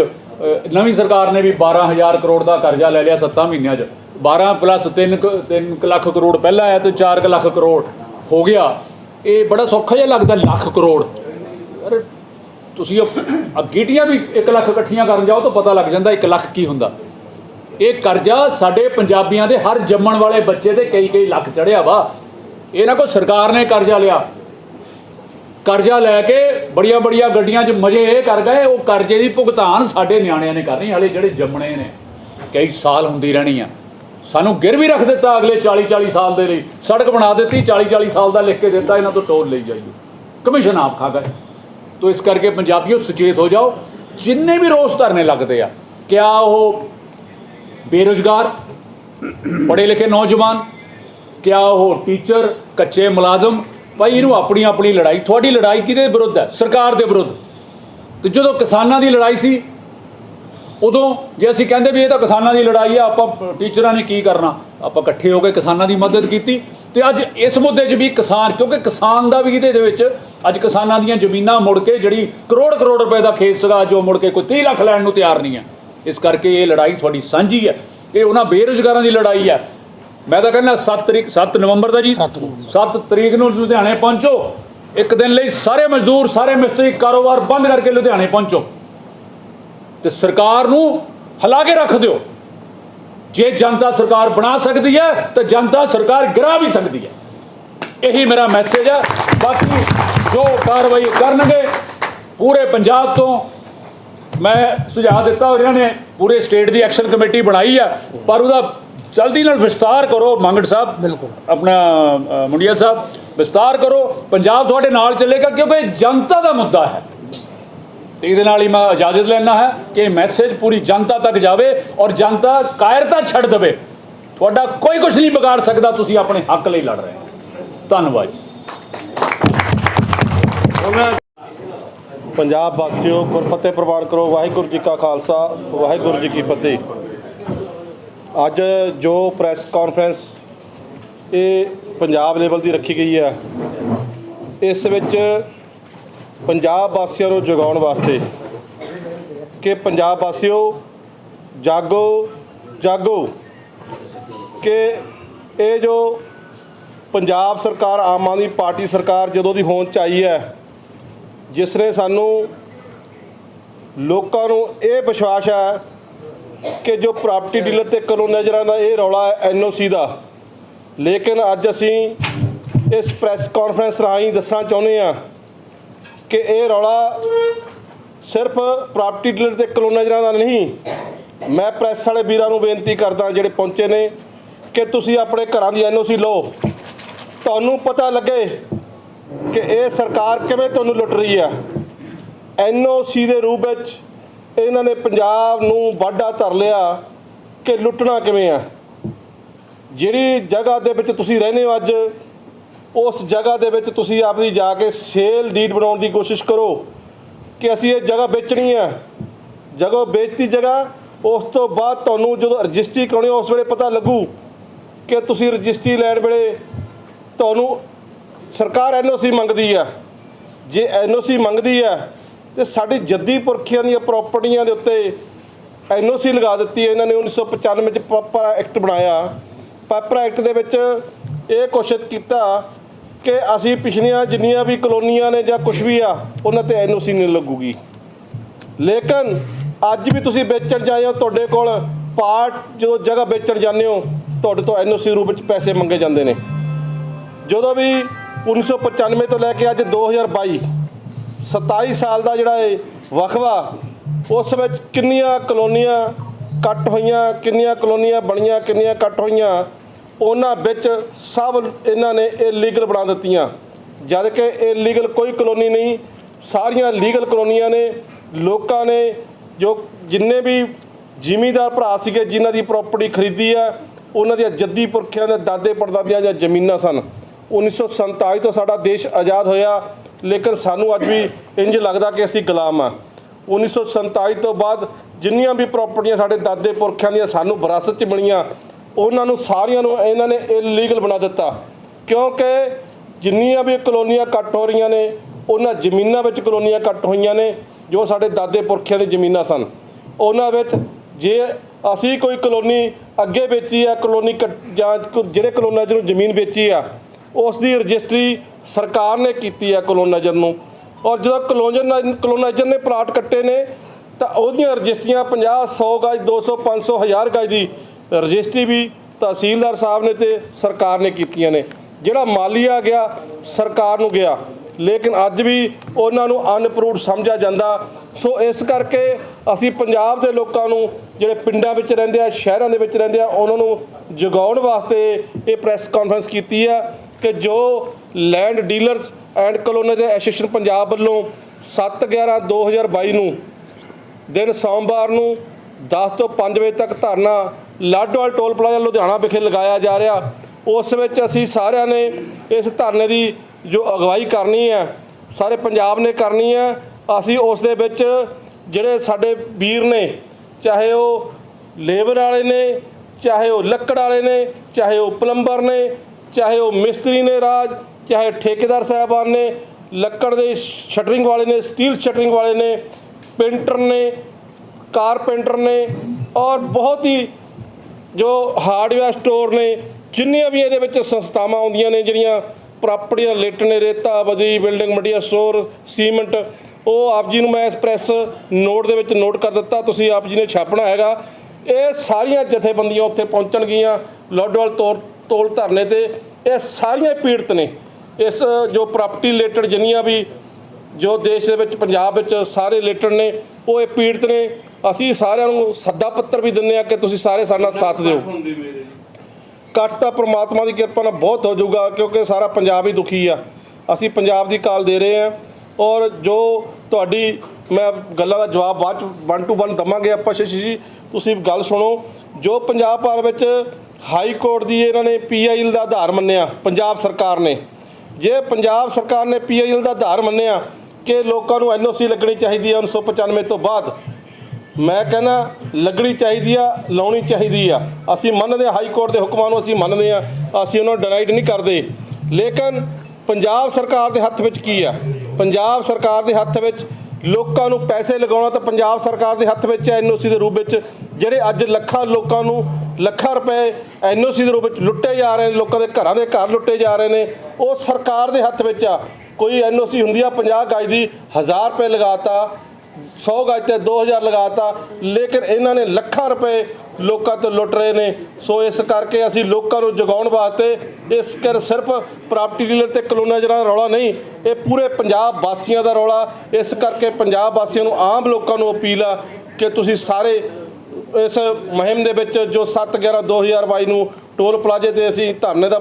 ਨਵੀਂ ਸਰਕਾਰ ਨੇ ਵੀ 12000 ਕਰੋੜ ਦਾ ਕਰਜ਼ਾ ਲੈ ਲਿਆ 7 ਮਹੀਨਿਆਂ 'ਚ। 12 ਪਲੱਸ 3 3 ਲੱਖ ਕਰੋੜ ਪਹਿਲਾਂ ਆਇਆ ਤੇ 4 ਲੱਖ ਕਰੋੜ ਹੋ ਗਿਆ। ਇਹ ਬੜਾ ਸੌਖਾ ਜਿਹਾ ਲੱਗਦਾ, ਲੱਖ ਕਰੋੜ। ਤੁਸੀਂ ਉਹ ਗੀਟੀਆਂ ਵੀ 1 ਲੱਖ ਇਕੱਠੀਆਂ ਕਰਨ ਜਾਓ ਤਾਂ ਪਤਾ ਲੱਗ ਜਾਂਦਾ 1 ਲੱਖ ਕੀ ਹੁੰਦਾ। ਇਹ ਕਰਜ਼ਾ ਸਾਡੇ ਪੰਜਾਬੀਆਂ ਦੇ ਹਰ ਜੰਮਣ ਵਾਲੇ ਬੱਚੇ ਤੇ ਕਈ ਕਈ ਲੱਖ ਚੜਿਆ ਵਾ। ਇਹ ਨਾ ਕੋਈ ਸਰਕਾਰ ਨੇ ਕਰਜ਼ਾ ਲਿਆ। ਕਰਜ਼ਾ ਲੈ ਕੇ ਬੜੀਆਂ ਬੜੀਆਂ ਗੱਡੀਆਂ 'ਚ ਮਜ਼ੇ ਇਹ ਕਰ ਗਏ, ਉਹ ਕਰਜ਼ੇ ਦੀ ਭੁਗਤਾਨ ਸਾਡੇ ਨਿਆਣਿਆਂ ਨੇ ਕਰਨੀ, ਹਲੇ ਜਿਹੜੇ ਜੰਮਣੇ ਨੇ, ਕਈ ਸਾਲ ਹੁੰਦੀ ਰਹਿਣੀ ਆ। ਸਾਨੂੰ ਗਿਰ ਵੀ ਰੱਖ ਦਿੱਤਾ ਅਗਲੇ 40 40 ਸਾਲ ਦੇ ਲਈ। ਸੜਕ ਬਣਾ ਦਿੱਤੀ 40 40 ਸਾਲ ਦਾ ਲਿਖ ਕੇ ਦਿੱਤਾ, ਇਹਨਾਂ ਤੋਂ ਟੋਲ ਲਈ ਜਾਈਓ ਕਮਿਸ਼ਨ ਆਪ ਖਾ ਗਏ। ਤੋ ਇਸ ਕਰਕੇ ਪੰਜਾਬੀਓ ਸੁਚੇਤ ਹੋ ਜਾਓ। ਜਿੰਨੇ ਵੀ ਰੋਸ ਧਰਨੇ ਲੱਗਦੇ ਆ, ਕਿਆ ਉਹ ਬੇਰੁਜ਼ਗਾਰ, ਪੜ੍ਹੇ ਲਿਖੇ ਨੌਜਵਾਨ, ਕਿਆ ਉਹ ਟੀਚਰ, ਕੱਚੇ ਮੁਲਾਜ਼ਮ, ਭਾਈ ਇਹਨੂੰ ਆਪਣੀ ਆਪਣੀ ਲੜਾਈ, ਤੁਹਾਡੀ ਲੜਾਈ ਕਿਹਦੇ ਵਿਰੁੱਧ ਹੈ? ਸਰਕਾਰ ਦੇ ਵਿਰੁੱਧ। ਤੇ ਜਦੋਂ ਕਿਸਾਨਾਂ ਦੀ ਲੜਾਈ ਸੀ, ਉਦੋਂ ਜੇ ਅਸੀਂ ਕਹਿੰਦੇ ਵੀ ਇਹ ਤਾਂ ਕਿਸਾਨਾਂ ਦੀ ਲੜਾਈ ਆ, ਆਪਾਂ ਟੀਚਰਾਂ ਨੇ ਕੀ ਕਰਨਾ? ਆਪਾਂ ਇਕੱਠੇ ਹੋ ਕੇ ਕਿਸਾਨਾਂ ਦੀ ਮਦਦ ਕੀਤੀ। ਤੇ ਅੱਜ ਇਸ ਮੁੱਦੇ 'ਚ ਵੀ ਕਿਸਾਨ ਕਿਉਂਕਿ ਕਿਸਾਨ ਦਾ ਵੀ ਇਹਦੇ ਦੇ ਵਿੱਚ ਅੱਜ ਕਿਸਾਨਾਂ ਦੀਆਂ ਜ਼ਮੀਨਾਂ ਮੁੜ ਕੇ ਜਿਹੜੀ ਕਰੋੜ ਕਰੋੜ ਰੁਪਏ ਦਾ ਖੇਤ ਸੀਗਾ ਜੋ ਮੁੜ ਕੇ ਕੋਈ 30 ਲੱਖ ਲੈਣ ਨੂੰ ਤਿਆਰ ਨਹੀਂ ਹੈ। ਇਸ ਕਰਕੇ ਇਹ ਲੜਾਈ ਤੁਹਾਡੀ ਸਾਂਝੀ ਹੈ। ਇਹ ਉਹਨਾਂ ਬੇਰੁਜ਼ਗਾਰਾਂ ਦੀ ਲੜਾਈ ਹੈ। ਮੈਂ ਤਾਂ ਕਹਿੰਦਾ 7 ਤਰੀਕ 7 ਨਵੰਬਰ ਦਾ ਜੀ। 7 ਤਰੀਕ ਨੂੰ ਲੁਧਿਆਣੇ ਪਹੁੰਚੋ। ਇੱਕ ਦਿਨ ਲਈ ਸਾਰੇ ਮਜ਼ਦੂਰ ਸਾਰੇ ਮਿਸਤਰੀ ਕਾਰੋਬਾਰ ਬੰਦ ਕਰਕੇ ਲੁਧਿਆਣੇ ਪਹੁੰਚੋ। ਤੇ ਸਰਕਾਰ ਨੂੰ ਹਿਲਾ ਕੇ ਰੱਖ ਦਿਓ। ਜੇ ਜਨਤਾ ਸਰਕਾਰ ਬਣਾ ਸਕਦੀ ਹੈ ਤਾਂ ਜਨਤਾ ਸਰਕਾਰ ਗਿਰਾ ਵੀ ਸਕਦੀ ਹੈ। ਇਹੀ ਮੇਰਾ ਮੈਸੇਜ ਹੈ ਬਾਕੀ ਜੋ ਕਾਰਵਾਈ ਕਰਨਗੇ ਪੂਰੇ ਪੰਜਾਬ ਤੋਂ ਮੈਂ ਸੁਝਾਅ ਦਿੱਤਾ ਉਹਨਾਂ ਨੇ ਪੂਰੇ ਸਟੇਟ ਦੀ ਐਕਸ਼ਨ ਕਮੇਟੀ ਬਣਾਈ ਹੈ ਪਰ ਉਹਦਾ ਜਲਦੀ ਨਾਲ ਵਿਸਤਾਰ ਕਰੋ ਮੰਗੜ ਸਾਹਿਬ ਬਿਲਕੁਲ। ਆਪਣਾ ਮੁੰਡਿਆ ਸਾਹਿਬ ਵਿਸਤਾਰ ਕਰੋ। ਪੰਜਾਬ ਤੁਹਾਡੇ ਨਾਲ ਚੱਲੇਗਾ ਕਿਉਂਕਿ ਇਹ ਜਨਤਾ ਦਾ ਮੁੱਦਾ ਹੈ। ਤੇ ਇਹਦੇ ਨਾਲ ਹੀ ਮੈਂ ਇਜਾਜ਼ਤ ਲੈਣਾ ਹੈ ਕਿ ਮੈਸੇਜ ਪੂਰੀ ਜਨਤਾ ਤੱਕ ਜਾਵੇ ਔਰ ਜਨਤਾ ਕਾਇਰਤਾ ਛੱਡ ਦੇਵੇ। ਤੁਹਾਡਾ ਕੋਈ ਕੁਝ ਨਹੀਂ ਵਿਗਾੜ ਸਕਦਾ, ਤੁਸੀਂ ਆਪਣੇ ਹੱਕ ਲਈ ਲੜ ਰਹੇ ਹੋ। ਧੰਨਵਾਦ ਜੀ। ਪੰਜਾਬ ਵਾਸੀਓ, ਗੁਰਫਤਿਹ ਪ੍ਰਵਾਨ ਕਰੋ, ਵਾਹਿਗੁਰੂ ਜੀ ਕਾ ਖਾਲਸਾ, ਵਾਹਿਗੁਰੂ ਜੀ ਕੀ ਫਤਿਹ। ਅੱਜ ਜੋ ਪ੍ਰੈਸ ਕਾਨਫਰੰਸ ਇਹ ਪੰਜਾਬ ਲੈਵਲ ਦੀ ਰੱਖੀ ਗਈ ਹੈ, ਇਸ ਵਿੱਚ ਪੰਜਾਬ ਵਾਸੀਆਂ ਨੂੰ ਜਗਾਉਣ ਵਾਸਤੇ ਕਿ ਪੰਜਾਬ ਵਾਸੀਓ, ਜਾਗੋ ਜਾਗੋ ਕਿ ਇਹ ਜੋ ਪੰਜਾਬ ਸਰਕਾਰ, ਆਮ ਆਦਮੀ ਪਾਰਟੀ ਸਰਕਾਰ ਜਦੋਂ ਦੀ ਹੋਂਦ ਚ ਆਈ ਹੈ, ਜਿਸ ਨੇ ਸਾਨੂੰ ਲੋਕਾਂ ਨੂੰ ਇਹ ਵਿਸ਼ਵਾਸ ਹੈ ਕਿ ਜੋ ਪ੍ਰਾਪਰਟੀ ਡੀਲਰ ਤੇ ਕਲੋਨਾਈਜ਼ਰਾਂ ਦਾ ਇਹ ਰੌਲਾ ਹੈ ਐਨਓਸੀ ਦਾ। ਲੇਕਿਨ ਅੱਜ ਅਸੀਂ ਇਸ ਪ੍ਰੈਸ ਕਾਨਫਰੰਸ ਰਾਹੀਂ ਦੱਸਣਾ ਚਾਹੁੰਦੇ ਹਾਂ ਕਿ ਇਹ ਰੌਲਾ ਸਿਰਫ ਪ੍ਰਾਪਰਟੀ ਡੀਲਰ ਤੇ ਕਲੋਨਾਈਜ਼ਰਾਂ ਦਾ ਨਹੀਂ, ਮੈਂ ਪ੍ਰੈਸ ਵਾਲੇ ਵੀਰਾਂ ਨੂੰ ਬੇਨਤੀ ਕਰਦਾ ਜਿਹੜੇ ਪਹੁੰਚੇ ਨੇ ਕਿ ਤੁਸੀਂ ਆਪਣੇ ਘਰਾਂ ਦੀ ਐਨਓਸੀ ਲਓ। ਤੁਹਾਨੂੰ ਪਤਾ ਲੱਗੇ ਕਿ ਇਹ ਸਰਕਾਰ ਕਿਵੇਂ ਤੁਹਾਨੂੰ ਲੁੱਟ ਰਹੀ ਹੈ ਐਨਓਸੀ ਦੇ ਰੂਪ ਵਿੱਚ ਇਹਨਾਂ ਨੇ ਪੰਜਾਬ ਨੂੰ ਵਾਢਾ ਧਰ ਲਿਆ ਕਿ ਲੁੱਟਣਾ ਕਿਵੇਂ ਆ। ਜਿਹੜੀ ਜਗ੍ਹਾ ਦੇ ਵਿੱਚ ਤੁਸੀਂ ਰਹਿੰਦੇ ਹੋ ਅੱਜ ਉਸ ਜਗ੍ਹਾ ਦੇ ਵਿੱਚ ਤੁਸੀਂ ਆਪਦੀ ਜਾ ਕੇ ਸੇਲ ਡੀਡ ਬਣਾਉਣ ਦੀ ਕੋਸ਼ਿਸ਼ ਕਰੋ ਕਿ ਅਸੀਂ ਇਹ ਜਗ੍ਹਾ ਵੇਚਣੀ ਆ ਜਗ੍ਹਾ ਵੇਚਤੀ ਜਗ੍ਹਾ, ਉਸ ਤੋਂ ਬਾਅਦ ਤੁਹਾਨੂੰ ਜਦੋਂ ਰਜਿਸਟਰੀ ਕਰਾਉਣੀ ਉਸ ਵੇਲੇ ਪਤਾ ਲੱਗੂ ਕਿ ਤੁਸੀਂ ਰਜਿਸਟਰੀ ਲੈਣ ਵੇਲੇ ਤੁਹਾਨੂੰ ਸਰਕਾਰ ਐਨਓਸੀ ਮੰਗਦੀ ਆ ਜੇ ਐਨਓਸੀ ਮੰਗਦੀ ਆ ਤੇ ਸਾਡੀ ਜੱਦੀ ਪੁਰਖਿਆਂ ਦੀਆਂ ਪ੍ਰਾਪਰਟੀਆਂ ਦੇ ਉੱਤੇ ਐਨਓਸੀ ਲਗਾ ਦਿੱਤੀ ਇਹਨਾਂ ਨੇ 1995 ਚ ਪਾਪਾ ਐਕਟ ਬਣਾਇਆ। ਪਾਪਾ ਐਕਟ ਦੇ ਵਿੱਚ ਇਹ ਕੋਸ਼ਿਸ਼ ਕੀਤਾ ਕਿ ਅਸੀਂ ਪਿਛਲੀਆਂ ਜਿੰਨੀਆਂ ਵੀ ਕਲੋਨੀਆਂ ਨੇ ਜਾਂ ਕੁਝ ਵੀ ਆ, ਉਹਨਾਂ ਤੇ ਐਨਓਸੀ ਨਹੀਂ ਲੱਗੂਗੀ। ਲੇਕਿਨ ਅੱਜ ਵੀ ਤੁਸੀਂ ਵੇਚਣ ਜਾਏ ਹੋ ਤੁਹਾਡੇ ਕੋਲ ਪਾਰਟ ਜਦੋਂ ਜਗ੍ਹਾ ਵੇਚਣ ਜਾਂਦੇ ਹੋ, ਤੁਹਾਡੇ ਤੋਂ ਐਨਓਸੀ ਰੂਪ ਵਿੱਚ ਪੈਸੇ ਮੰਗੇ ਜਾਂਦੇ ਨੇ। ਜਦੋਂ ਵੀ 1995 ਤੋਂ ਲੈ ਕੇ ਅੱਜ 2022 27 ਸਾਲ ਦਾ ਜਿਹੜਾ ਇਹ ਵਕਫਾ ਉਸ ਵਿੱਚ ਕਿੰਨੀਆਂ ਕਲੋਨੀਆਂ ਕੱਟ ਹੋਈਆਂ, ਕਿੰਨੀਆਂ ਕਲੋਨੀਆਂ ਬਣੀਆਂ, ਕਿੰਨੀਆਂ ਕੱਟ ਹੋਈਆਂ ਉਹਨਾਂ ਵਿੱਚ ਸਭ ਇਹਨਾਂ ਨੇ ਇਹ ਲੀਗਲ ਬਣਾ ਦਿੱਤੀਆਂ। ਜਦ ਕਿ ਇਹ ਲੀਗਲ ਕੋਈ ਕਲੋਨੀ ਨਹੀਂ, ਸਾਰੀਆਂ ਲੀਗਲ ਕਲੋਨੀਆਂ ਨੇ, ਲੋਕਾਂ ਨੇ, ਜੋ ਜਿੰਨੇ ਵੀ ਜ਼ਿਮੀਦਾਰ ਭਰਾ ਸੀਗੇ, ਜਿਨ੍ਹਾਂ ਦੀ ਪ੍ਰਾਪਰਟੀ ਖਰੀਦੀ ਆ, ਉਹਨਾਂ ਦੀਆਂ ਜੱਦੀ ਪੁਰਖਿਆਂ ਦੇ ਦਾਦੇ ਪੜਦਾਦਿਆਂ ਦੀਆਂ ਜ਼ਮੀਨਾਂ ਸਨ। 1947 ਤੋਂ ਸਾਡਾ ਦੇਸ਼ ਆਜ਼ਾਦ ਹੋਇਆ, ਲੇਕਿਨ ਸਾਨੂੰ ਅੱਜ ਵੀ ਇੰਜ ਲੱਗਦਾ ਕਿ ਅਸੀਂ ਗੁਲਾਮ ਆ। 1947 ਤੋਂ ਬਾਅਦ ਜਿੰਨੀਆਂ ਵੀ ਪ੍ਰਾਪਰਟੀਆਂ ਸਾਡੇ ਦਾਦੇ ਪੁਰਖਿਆਂ ਦੀਆਂ ਸਾਨੂੰ ਵਿਰਾਸਤ 'ਚ ਬਣੀਆਂ ਉਹਨਾਂ ਨੂੰ ਸਾਰੀਆਂ ਨੂੰ ਇਹਨਾਂ ਨੇ ਇਲੀਗਲ ਬਣਾ ਦਿੱਤਾ। ਕਿਉਂਕਿ ਜਿੰਨੀਆਂ ਵੀ ਕਲੋਨੀਆਂ ਕੱਟ ਹੋ ਰਹੀਆਂ ਨੇ, ਉਹਨਾਂ ਜ਼ਮੀਨਾਂ ਵਿੱਚ ਕਲੋਨੀਆਂ ਕੱਟ ਹੋਈਆਂ ਨੇ, ਜੋ ਸਾਡੇ ਦਾਦੇ ਪੁਰਖਿਆਂ ਦੀ ਜ਼ਮੀਨਾਂ ਸਨ। ਉਹਨਾਂ ਵਿੱਚ ਜੇ ਅਸੀਂ ਕੋਈ ਕਲੋਨੀ ਅੱਗੇ ਵੇਚੀ ਆ, ਕਲੋਨੀ ਕੱਟ- ਜਾਂ ਜਿਹੜੇ ਕਲੋਨਾਈਜ਼ਰ ਨੂੰ ਜ਼ਮੀਨ ਵੇਚੀ ਆ, ਉਸ ਦੀ ਰਜਿਸਟਰੀ ਸਰਕਾਰ ਨੇ ਕੀਤੀ ਆ ਕਲੋਨਾਈਜ਼ਰ ਨੂੰ। ਔਰ ਜਦੋਂ ਕਲੋਨਾਈਜ਼ਰ ਕਲੋਨਾਈਜ਼ਰ ਨੇ ਪਲਾਟ ਕੱਟੇ ਨੇ, ਤਾਂ ਉਹਦੀਆਂ ਰਜਿਸਟਰੀਆਂ 50 100 ਗਜ 200 500 1000 ਗਜ ਦੀ ਰਜਿਸਟਰੀ ਵੀ ਤਹਿਸੀਲਦਾਰ ਸਾਹਿਬ ਨੇ ਤੇ ਸਰਕਾਰ ਨੇ ਕੀਤੀਆਂ ਨੇ। ਜਿਹੜਾ ਮਾਲੀਆ ਗਿਆ, ਸਰਕਾਰ ਨੂੰ ਗਿਆ। ਲੇਕਿਨ ਅੱਜ ਵੀ ਉਹਨਾਂ ਨੂੰ ਅਨਪਰੂਵਡ ਸਮਝਿਆ ਜਾਂਦਾ। ਸੋ ਇਸ ਕਰਕੇ ਅਸੀਂ ਪੰਜਾਬ ਦੇ ਲੋਕਾਂ ਨੂੰ, ਜਿਹੜੇ ਪਿੰਡਾਂ ਵਿੱਚ ਰਹਿੰਦੇ ਆ, ਸ਼ਹਿਰਾਂ ਦੇ ਵਿੱਚ ਰਹਿੰਦੇ ਆ, ਉਹਨਾਂ ਨੂੰ ਜਗਾਉਣ ਵਾਸਤੇ ਇਹ ਪ੍ਰੈਸ ਕਾਨਫਰੰਸ ਕੀਤੀ ਆ ਕਿ ਜੋ land dealers and colonizer association Punjab ਵੱਲੋਂ 7 11 2022 ਨੂੰ ਦਿਨ ਸੋਮਵਾਰ ਨੂੰ 10 ਤੋਂ 5 ਵਜੇ ਤੱਕ ਧਰਨਾ ਲਾਡੋਵਾਲ ਟੋਲ ਪਲਾਜ਼ਾ ਲੁਧਿਆਣਾ ਵਿਖੇ ਲਗਾਇਆ ਜਾ ਰਿਹਾ। ਉਸ ਵਿੱਚ ਅਸੀਂ ਸਾਰਿਆਂ ਨੇ ਇਸ ਧਰਨੇ ਦੀ ਜੋ ਅਗਵਾਈ ਕਰਨੀ ਹੈ, ਸਾਰੇ ਪੰਜਾਬ ਨੇ ਕਰਨੀ ਹੈ। ਅਸੀਂ ਉਸ ਦੇ ਵਿੱਚ ਜਿਹੜੇ ਸਾਡੇ ਵੀਰ ਨੇ, ਚਾਹੇ ਉਹ ਲੇਬਰ ਵਾਲੇ ਨੇ, ਚਾਹੇ ਉਹ ਲੱਕੜ ਵਾਲੇ ਨੇ, ਚਾਹੇ ਉਹ ਪਲੰਬਰ ਨੇ, ਚਾਹੇ ਉਹ ਮਿਸਤਰੀ ਨੇ ਰਾਜ, ਚਾਹੇ ਠੇਕੇਦਾਰ ਸਾਹਿਬਾਨ ਨੇ, ਲੱਕੜ ਦੇ ਸ਼ਟਰਿੰਗ ਵਾਲੇ ਨੇ, ਸਟੀਲ ਸ਼ਟਰਿੰਗ ਵਾਲੇ ਨੇ, ਪੇਂਟਰ ਨੇ, ਕਾਰਪੈਂਟਰ ਨੇ ਔਰ ਬਹੁਤ ਹੀ ਜੋ ਹਾਰਡਵੇਅਰ ਸਟੋਰ ਨੇ, ਜਿੰਨੀਆਂ ਵੀ ਇਹਦੇ ਵਿੱਚ ਸੰਸਥਾਵਾਂ ਆਉਂਦੀਆਂ ਨੇ, ਜਿਹੜੀਆਂ ਪ੍ਰਾਪਰਟੀਆਂ ਰਿਲੇਟਡ ਨੇ, ਰੇਤਾ ਬਦੀ ਬਿਲਡਿੰਗ ਮਟੀਰੀਅਲ ਸਟੋਰ ਸੀਮੈਂਟ ਉਹ ਆਪ ਜੀ ਨੂੰ ਮੈਂ ਇਸ ਪ੍ਰੈਸ ਨੋਟ ਦੇ ਵਿੱਚ ਨੋਟ ਕਰ ਦਿੱਤਾ, ਤੁਸੀਂ ਆਪ ਜੀ ਨੇ ਛਾਪਣਾ ਹੈਗਾ। ਇਹ ਸਾਰੀਆਂ ਜਥੇਬੰਦੀਆਂ ਉੱਥੇ ਪਹੁੰਚਣਗੀਆਂ ਲੋਡਵਾਲ ਤੌਰ, ਤੋਲ ਧਰਨੇ ਤੇ। ਇਹ ਸਾਰੀਆਂ ਪੀੜਤ ਨੇ। ਇਸ ਜੋ ਪ੍ਰਾਪਰਟੀ ਰਿਲੇਟਡ ਜਿੰਨੀਆਂ ਵੀ ਜੋ ਦੇਸ਼ ਦੇ ਵਿੱਚ, ਪੰਜਾਬ ਵਿੱਚ ਸਾਰੇ ਰਿਲੇਟਡ ਨੇ, ਉਹ ਇਹ ਪੀੜਤ ਨੇ। ਅਸੀਂ ਸਾਰਿਆਂ ਨੂੰ ਸੱਦਾ ਪੱਤਰ ਵੀ ਦਿੰਦੇ ਆ ਕਿ ਤੁਸੀਂ ਸਾਰੇ ਸਾਡੇ ਨਾਲ ਸਾਥ ਦਿਓ। ਇਕੱਠ ਤਾਂ ਪ੍ਰਮਾਤਮਾ ਦੀ ਕਿਰਪਾ ਨਾਲ ਬਹੁਤ ਹੋ ਜਾਊਗਾ, ਕਿਉਂਕਿ ਸਾਰਾ ਪੰਜਾਬ ਹੀ ਦੁਖੀ ਆ। ਅਸੀਂ ਪੰਜਾਬ ਦੀ ਕਾਲ ਦੇ ਰਹੇ ਹਾਂ ਔਰ ਜੋ ਤੁਹਾਡੀ ਮੈਂ ਗੱਲਾਂ ਦਾ ਜਵਾਬ ਬਾਅਦ ਚ 1 ਟੂ 1 ਦਵਾਂਗੇ ਆਪਾਂ ਸ਼ਸ਼ੀ ਜੀ। ਤੁਸੀਂ ਗੱਲ ਸੁਣੋ, ਜੋ ਪੰਜਾਬ ਭਰ ਵਿੱਚ ਹਾਈ ਕੋਰਟ ਦੀ ਇਹਨਾਂ ਨੇ ਪੀਆਈਐਲ ਦਾ ਆਧਾਰ ਮੰਨਿਆ, ਪੰਜਾਬ ਸਰਕਾਰ ਨੇ। ਜੇ ਪੰਜਾਬ ਸਰਕਾਰ ਨੇ ਪੀਆਈਐਲ ਦਾ ਆਧਾਰ ਮੰਨਿਆ ਕਿ ਲੋਕਾਂ ਨੂੰ ਐਨਓਸੀ ਲੱਗਣੀ ਚਾਹੀਦੀ ਹੈ 1995 ਤੋਂ ਬਾਅਦ ਮੈਂ ਕਹਿੰਦਾ ਲੱਗਣੀ ਚਾਹੀਦੀ ਆ, ਲਾਉਣੀ ਚਾਹੀਦੀ ਆ। ਅਸੀਂ ਮੰਨਦੇ ਹਾਂ ਹਾਈ ਕੋਰਟ ਦੇ ਹੁਕਮਾਂ ਨੂੰ ਅਸੀਂ ਮੰਨਦੇ ਆ ਅਸੀਂ ਉਹਨਾਂ ਨੂੰ ਡਿਨਾਈਡ ਨਹੀਂ ਕਰਦੇ। ਲੇਕਿਨ ਪੰਜਾਬ ਸਰਕਾਰ ਦੇ ਹੱਥ ਵਿੱਚ ਕੀ ਆ? ਪੰਜਾਬ ਸਰਕਾਰ ਦੇ ਹੱਥ ਵਿੱਚ ਲੋਕਾਂ ਨੂੰ ਪੈਸੇ ਲਗਾਉਣਾ ਤਾਂ ਪੰਜਾਬ ਸਰਕਾਰ ਦੇ ਹੱਥ ਵਿੱਚ ਹੈ ਐਨਓਸੀ ਦੇ ਰੂਪ ਵਿੱਚ। ਜਿਹੜੇ ਅੱਜ ਲੱਖਾਂ ਲੋਕਾਂ ਨੂੰ, ਲੱਖਾਂ ਰੁਪਏ ਐਨਓਸੀ ਦੇ ਰੂਪ ਵਿੱਚ ਲੁੱਟੇ ਜਾ ਰਹੇ ਨੇ, ਲੋਕਾਂ ਦੇ ਘਰਾਂ ਦੇ ਘਰ ਲੁੱਟੇ ਜਾ ਰਹੇ ਨੇ, ਉਹ ਸਰਕਾਰ ਦੇ ਹੱਥ ਵਿੱਚ ਆ। ਕੋਈ ਐਨਓਸੀ ਹੁੰਦੀ ਆ 50 ਗਜ ਦੀ 1000 ਰੁਪਏ ਲਗਾਤਾ 100 ਗਜ ਤੇ 2000 ਲਗਾਤਾ, ਲੇਕਿਨ ਇਹਨਾਂ ਨੇ ਲੱਖਾਂ ਰੁਪਏ ਲੋਕਾਂ ਤੋਂ ਲੁੱਟ ਰਹੇ ਨੇ। ਸੋ ਇਸ ਕਰਕੇ ਅਸੀਂ ਲੋਕਾਂ ਨੂੰ ਜਗਾਉਣ ਵਾਸਤੇ ਇਸ ਕਰ ਸਿਰਫ ਪ੍ਰਾਪਰਟੀ ਡੀਲਰ ਤੇ ਕਲੋਨਾਈਜ਼ਰਾਂ ਦਾ ਰੌਲਾ ਨਹੀਂ, ਇਹ ਪੂਰੇ ਪੰਜਾਬ ਵਾਸੀਆਂ ਦਾ ਰੌਲਾ। ਇਸ ਕਰਕੇ ਪੰਜਾਬ ਵਾਸੀਆਂ ਨੂੰ ਆਮ ਲੋਕਾਂ ਨੂੰ ਅਪੀਲ ਆ ਕਿ ਤੁਸੀਂ ਸਾਰੇ ਇਸ ਮੁਹਿੰਮ ਦੇ ਵਿੱਚ ਜੋ 7 11 2022 ਨੂੰ ਟੋਲ ਪਲਾਜ਼ੇ ਤੇ ਅਸੀਂ ਧਰਨੇ ਦਾ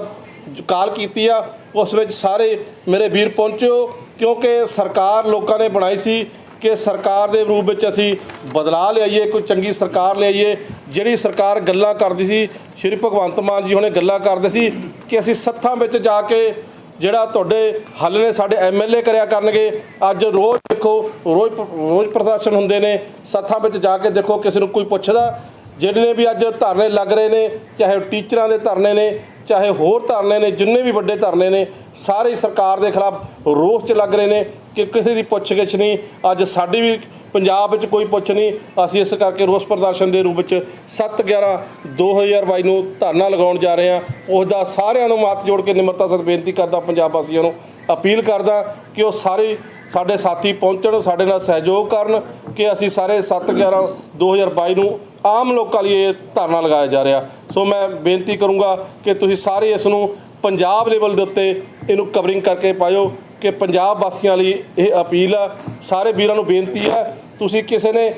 ਕਾਲ ਕੀਤੀ ਆ, ਉਸ ਵਿੱਚ ਸਾਰੇ ਮੇਰੇ ਵੀਰ ਪਹੁੰਚਿਓ ਕਿਉਂਕਿ ਸਰਕਾਰ ਲੋਕਾਂ ਨੇ ਬਣਾਈ ਸੀ। ਕਿ ਸਰਕਾਰ ਦੇ ਰੂਪ ਵਿੱਚ ਅਸੀਂ ਬਦਲਾਅ ਲਿਆਈਏ, ਕੋਈ ਚੰਗੀ ਸਰਕਾਰ ਲਿਆਈਏ, ਜਿਹੜੀ ਸਰਕਾਰ ਗੱਲਾਂ ਕਰਦੀ ਸੀ, ਸ਼੍ਰੀ ਭਗਵੰਤ ਮਾਨ ਜੀ ਹੁਣੇ ਗੱਲਾਂ ਕਰਦੇ ਸੀ ਕਿ ਅਸੀਂ ਸੱਥਾਂ ਵਿੱਚ ਜਾ ਕੇ ਜਿਹੜਾ ਤੁਹਾਡੇ ਹੱਲ ਨੇ ਸਾਡੇ ਐਮਐਲਏ ਕਰਿਆ ਕਰਨਗੇ, ਅੱਜ ਰੋਜ਼ ਦੇਖੋ, ਰੋਜ਼ ਰੋਜ਼ ਪ੍ਰਦਰਸ਼ਨ ਹੁੰਦੇ ਨੇ, ਸੱਥਾਂ ਵਿੱਚ ਜਾ ਕੇ ਦੇਖੋ, ਕਿਸੇ ਨੂੰ ਕੋਈ ਪੁੱਛਦਾ ਜਿਹੜੇ ਵੀ ਅੱਜ ਧਰਨੇ ਲੱਗ ਰਹੇ ਨੇ, ਚਾਹੇ ਉਹ ਟੀਚਰਾਂ ਦੇ ਧਰਨੇ ਨੇ, ਚਾਹੇ ਹੋਰ ਧਰਨੇ ਨੇ, ਜਿੰਨੇ ਵੀ ਵੱਡੇ ਧਰਨੇ ਨੇ, ਸਾਰੇ ਸਰਕਾਰ ਦੇ ਖਿਲਾਫ ਰੋਸ 'ਚ ਲੱਗ ਰਹੇ ਨੇ ਕਿ ਕਿਸੇ ਦੀ ਪੁੱਛਗਿੱਛ ਨਹੀਂ, ਅੱਜ ਸਾਡੀ ਵੀ ਪੰਜਾਬ ਵਿੱਚ ਕੋਈ ਪੁੱਛ ਨਹੀਂ, ਅਸੀਂ ਇਸ ਕਰਕੇ ਰੋਸ ਪ੍ਰਦਰਸ਼ਨ ਦੇ ਰੂਪ ਵਿੱਚ 7 11 2022 ਨੂੰ ਧਰਨਾ ਲਗਾਉਣ ਜਾ ਰਹੇ ਹਾਂ। ਉਸ ਦਾ ਸਾਰਿਆਂ ਨੂੰ ਹੱਥ ਜੋੜ ਕੇ ਨਿਮਰਤਾ ਸਤ ਬੇਨਤੀ ਕਰਦਾ ਪੰਜਾਬ ਵਾਸੀਆਂ ਨੂੰ। ਅਪੀਲ ਕਰਦਾ ਕਿ ਉਹ ਸਾਰੇ ਸਾਡੇ ਸਾਥੀ ਪਹੁੰਚਣ, ਸਾਡੇ ਨਾਲ ਸਹਿਯੋਗ ਕਰਨ ਕਿ ਅਸੀਂ ਸਾਰੇ 7 11 2022 ਨੂੰ ਆਮ ਲੋਕਾਂ ਲਈ ਇਹ ਧਰਨਾ ਲਗਾਇਆ ਜਾ ਰਿਹਾ। ਸੋ ਮੈਂ ਬੇਨਤੀ ਕਰੂੰਗਾ ਕਿ ਤੁਸੀਂ ਸਾਰੇ ਇਸ ਨੂੰ ਪੰਜਾਬ ਲੈਵਲ ਦੇ ਉੱਤੇ ਇਹਨੂੰ ਕਵਰਿੰਗ ਕਰਕੇ ਪਾਇਓ। ਕਿ ਪੰਜਾਬ ਵਾਸੀਆਂ ਲਈ ਇਹ ਅਪੀਲ ਆ। ਸਾਰੇ ਵੀਰਾਂ ਨੂੰ ਬੇਨਤੀ ਆ, ਤੁਸੀਂ ਕਿਸੇ ਨੇ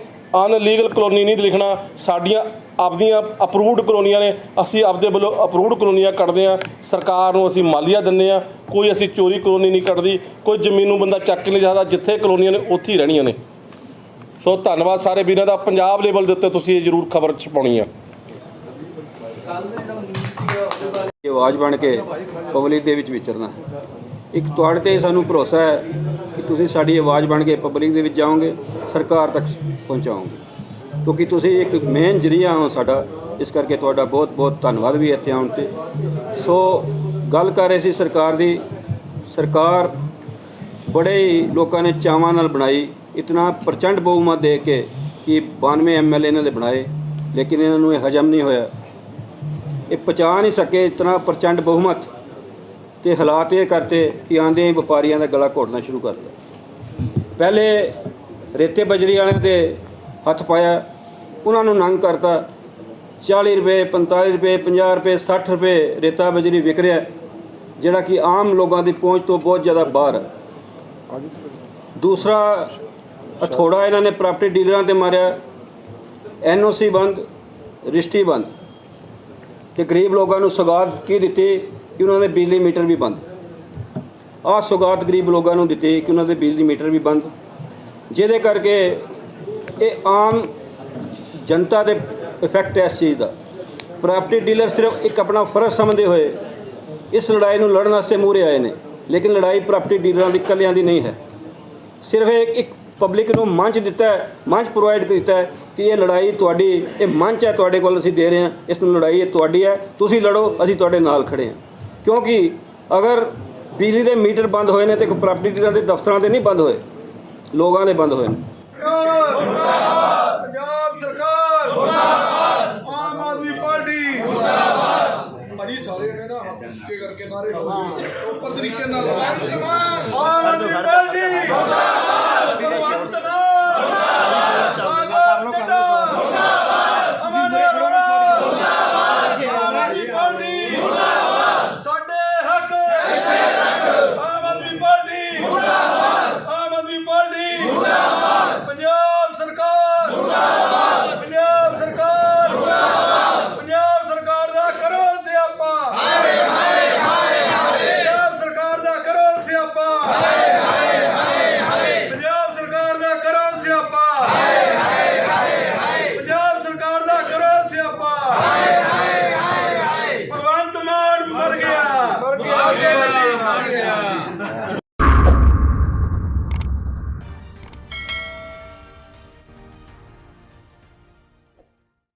ਅਨਲੀਗਲ ਕਲੋਨੀ ਨਹੀਂ ਲਿਖਣਾ। ਸਾਡੀਆਂ ਆਪਦੀਆਂ ਅਪਰੂਵਡ ਕਲੋਨੀਆਂ ਨੇ। ਅਸੀਂ ਆਪਦੇ ਵੱਲੋਂ ਅਪਰੂਵਡ ਕਲੋਨੀਆਂ ਕੱਢਦੇ ਆ। ਸਰਕਾਰ ਨੂੰ ਅਸੀਂ ਮਾਲੀਆ ਦਿੰਦੇ ਆ। ਕੋਈ ਅਸੀਂ ਚੋਰੀ ਕਲੋਨੀ ਨਹੀਂ ਕੱਢਦੀ। ਕੋਈ ਜ਼ਮੀਨ ਨੂੰ ਬੰਦਾ ਚੱਕ ਨਹੀਂ ਸਕਦਾ। ਜਿੱਥੇ ਕਲੋਨੀਆਂ ਨੇ, ਉੱਥੇ ਹੀ ਰਹਿਣੀਆਂ ਨੇ। ਸੋ ਧੰਨਵਾਦ ਸਾਰੇ ਵੀਰਾਂ ਦਾ। ਪੰਜਾਬ ਲੈਵਲ ਦੇ ਉੱਤੇ ਤੁਸੀਂ ਇਹ ਜ਼ਰੂਰ ਖਬਰ ਛਪਾਉਣੀ ਆ। ਆਵਾਜ਼ ਬਣ ਕੇ ਪਬਲਿਕ ਦੇ ਵਿੱਚ ਵਿਚਰਨਾ। ਇੱਕ ਤੁਹਾਡੇ ਤੇ ਸਾਨੂੰ ਭਰੋਸਾ ਹੈ ਕਿ ਤੁਸੀਂ ਸਾਡੀ ਆਵਾਜ਼ ਬਣ ਕੇ ਪਬਲਿਕ ਦੇ ਵਿੱਚ ਜਾਓਗੇ, ਸਰਕਾਰ ਤੱਕ ਪਹੁੰਚਾਓਗੇ। ਕਿਉਂਕਿ ਤੁਸੀਂ ਇੱਕ ਮੇਨ ਜਰੀਆ ਹੋ ਸਾਡਾ, ਇਸ ਕਰਕੇ ਤੁਹਾਡਾ ਬਹੁਤ ਬਹੁਤ ਧੰਨਵਾਦ ਵੀ ਇੱਥੇ ਆਉਣ ਤੇ। ਸੋ ਗੱਲ ਕਰ ਰਹੇ ਸੀ ਸਰਕਾਰ ਦੀ, ਸਰਕਾਰ ਬੜੇ ਹੀ ਲੋਕਾਂ ਨੇ ਚਾਵਾਂ ਨਾਲ ਬਣਾਈ, ਇਤਨਾ ਪ੍ਰਚੰਡ ਬਹੁਮਤ ਦੇ ਕੇ ਕਿ 92 ਐਮਐਲਏ ਇਹਨਾਂ ਦੇ ਬਣਾਏ, ਲੇਕਿਨ ਇਹਨਾਂ ਨੂੰ ਇਹ ਹਜਮ ਨਹੀਂ ਹੋਇਆ। ਇਹ ਪਛਾ ਨਹੀਂ ਸਕੇ ਇਤਨਾ ਪ੍ਰਚੰਡ ਬਹੁਮਤ। ਤੇ ਹਾਲਾਤ ਇਹ ਕਰਤੇ ਕਿ ਆਂਦੇ ਹੀ ਵਪਾਰੀਆਂ ਦਾ ਗਲਾ ਘੋਟਣਾ ਸ਼ੁਰੂ ਕਰਤਾ। ਪਹਿਲੇ ਰੇਤੇ ਬਜਰੀ ਵਾਲਿਆਂ ਦੇ ਹੱਥ ਪਾਇਆ, ਉਹਨਾਂ ਨੂੰ ਨੰਗ ਕਰਤਾ। 40 ਰੁਪਏ 45 ਰੁਪਏ 50 ਰੁਪਏ 60 ਰੁਪਏ ਰੇਤਾ ਬਜਰੀ ਵਿਕ ਰਿਹਾ, ਜਿਹੜਾ ਕਿ ਆਮ ਲੋਕਾਂ ਦੀ ਪਹੁੰਚ ਤੋਂ ਬਹੁਤ ਜ਼ਿਆਦਾ ਬਾਹਰ ਹੈ ਦੂਸਰਾ ਹਥੋੜਾ ਇਹਨਾਂ ਨੇ ਪ੍ਰਾਪਰਟੀ ਡੀਲਰਾਂ ਤੇ ਮਾਰਿਆ। ਐਨਓਸੀ ਬੰਦ ਰਿਸ਼ਤੀ ਬੰਦ। ਤੇ ਗਰੀਬ ਲੋਕਾਂ ਨੂੰ ਸਗਾਤ ਕੀ ਦਿੱਤੀ? ਕਿ ਉਹਨਾਂ ਦੇ ਬਿਜਲੀ ਮੀਟਰ ਵੀ ਬੰਦ। ਆਹ ਸੌਗਾਤ ਗਰੀਬ ਲੋਕਾਂ ਨੂੰ ਦਿੱਤੀ ਕਿ ਉਹਨਾਂ ਦੇ ਬਿਜਲੀ ਮੀਟਰ ਵੀ ਬੰਦ। ਜਿਹਦੇ ਕਰਕੇ ਇਹ ਆਮ ਜਨਤਾ ਦੇ ਇਫੈਕਟ ਹੈ ਇਸ ਚੀਜ਼ ਦਾ। ਪ੍ਰਾਪਰਟੀ ਡੀਲਰ ਸਿਰਫ ਇੱਕ ਆਪਣਾ ਫਰਜ਼ ਸਮਝਦੇ ਹੋਏ ਇਸ ਲੜਾਈ ਨੂੰ ਲੜਨ ਵਾਸਤੇ ਮੂਹਰੇ ਆਏ ਨੇ, ਲੇਕਿਨ ਲੜਾਈ ਪ੍ਰਾਪਰਟੀ ਡੀਲਰਾਂ ਦੀ ਇਕੱਲਿਆਂ ਦੀ ਨਹੀਂ ਹੈ। ਸਿਰਫ ਇੱਕ ਇੱਕ ਪਬਲਿਕ ਨੂੰ ਮੰਚ ਦਿੱਤਾ ਹੈ, ਮੰਚ ਪ੍ਰੋਵਾਈਡ ਕੀਤਾ ਹੈ ਕਿ ਇਹ ਲੜਾਈ ਤੁਹਾਡੀ, ਇਹ ਮੰਚ ਹੈ ਤੁਹਾਡੇ ਕੋਲ ਅਸੀਂ ਦੇ ਰਹੇ ਹਾਂ, ਇਸ ਨੂੰ ਲੜਾਈ ਇਹ ਤੁਹਾਡੀ ਹੈ, ਤੁਸੀਂ ਲੜੋ, ਅਸੀਂ ਤੁਹਾਡੇ ਨਾਲ ਖੜੇ ਹਾਂ। ਕਿਉਂਕਿ ਅਗਰ ਬਿਜਲੀ ਦੇ ਮੀਟਰ ਬੰਦ ਹੋਏ ਨੇ ਤੇ ਕੋਈ ਪ੍ਰਾਪਰਟੀ ਡੀਲਰਾਂ ਦੇ ਦਫ਼ਤਰਾਂ ਦੇ ਨਹੀਂ ਬੰਦ ਹੋਏ ਲੋਕਾਂ ਦੇ ਬੰਦ ਹੋਏ ਨੇ। ਪੰਜਾਬ ਸਰਕਾਰ ਆਮ ਆਦਮੀ ਪਾਰਟੀ। ਕਰਕੇ ਨਾਰੇ ਉੱਪਰ ਤਰੀਕੇ ਨਾਲ। ਆਮ ਆਦਮੀ ਪਾਰਟੀ। ਮੁਰਦਾਬਾਦ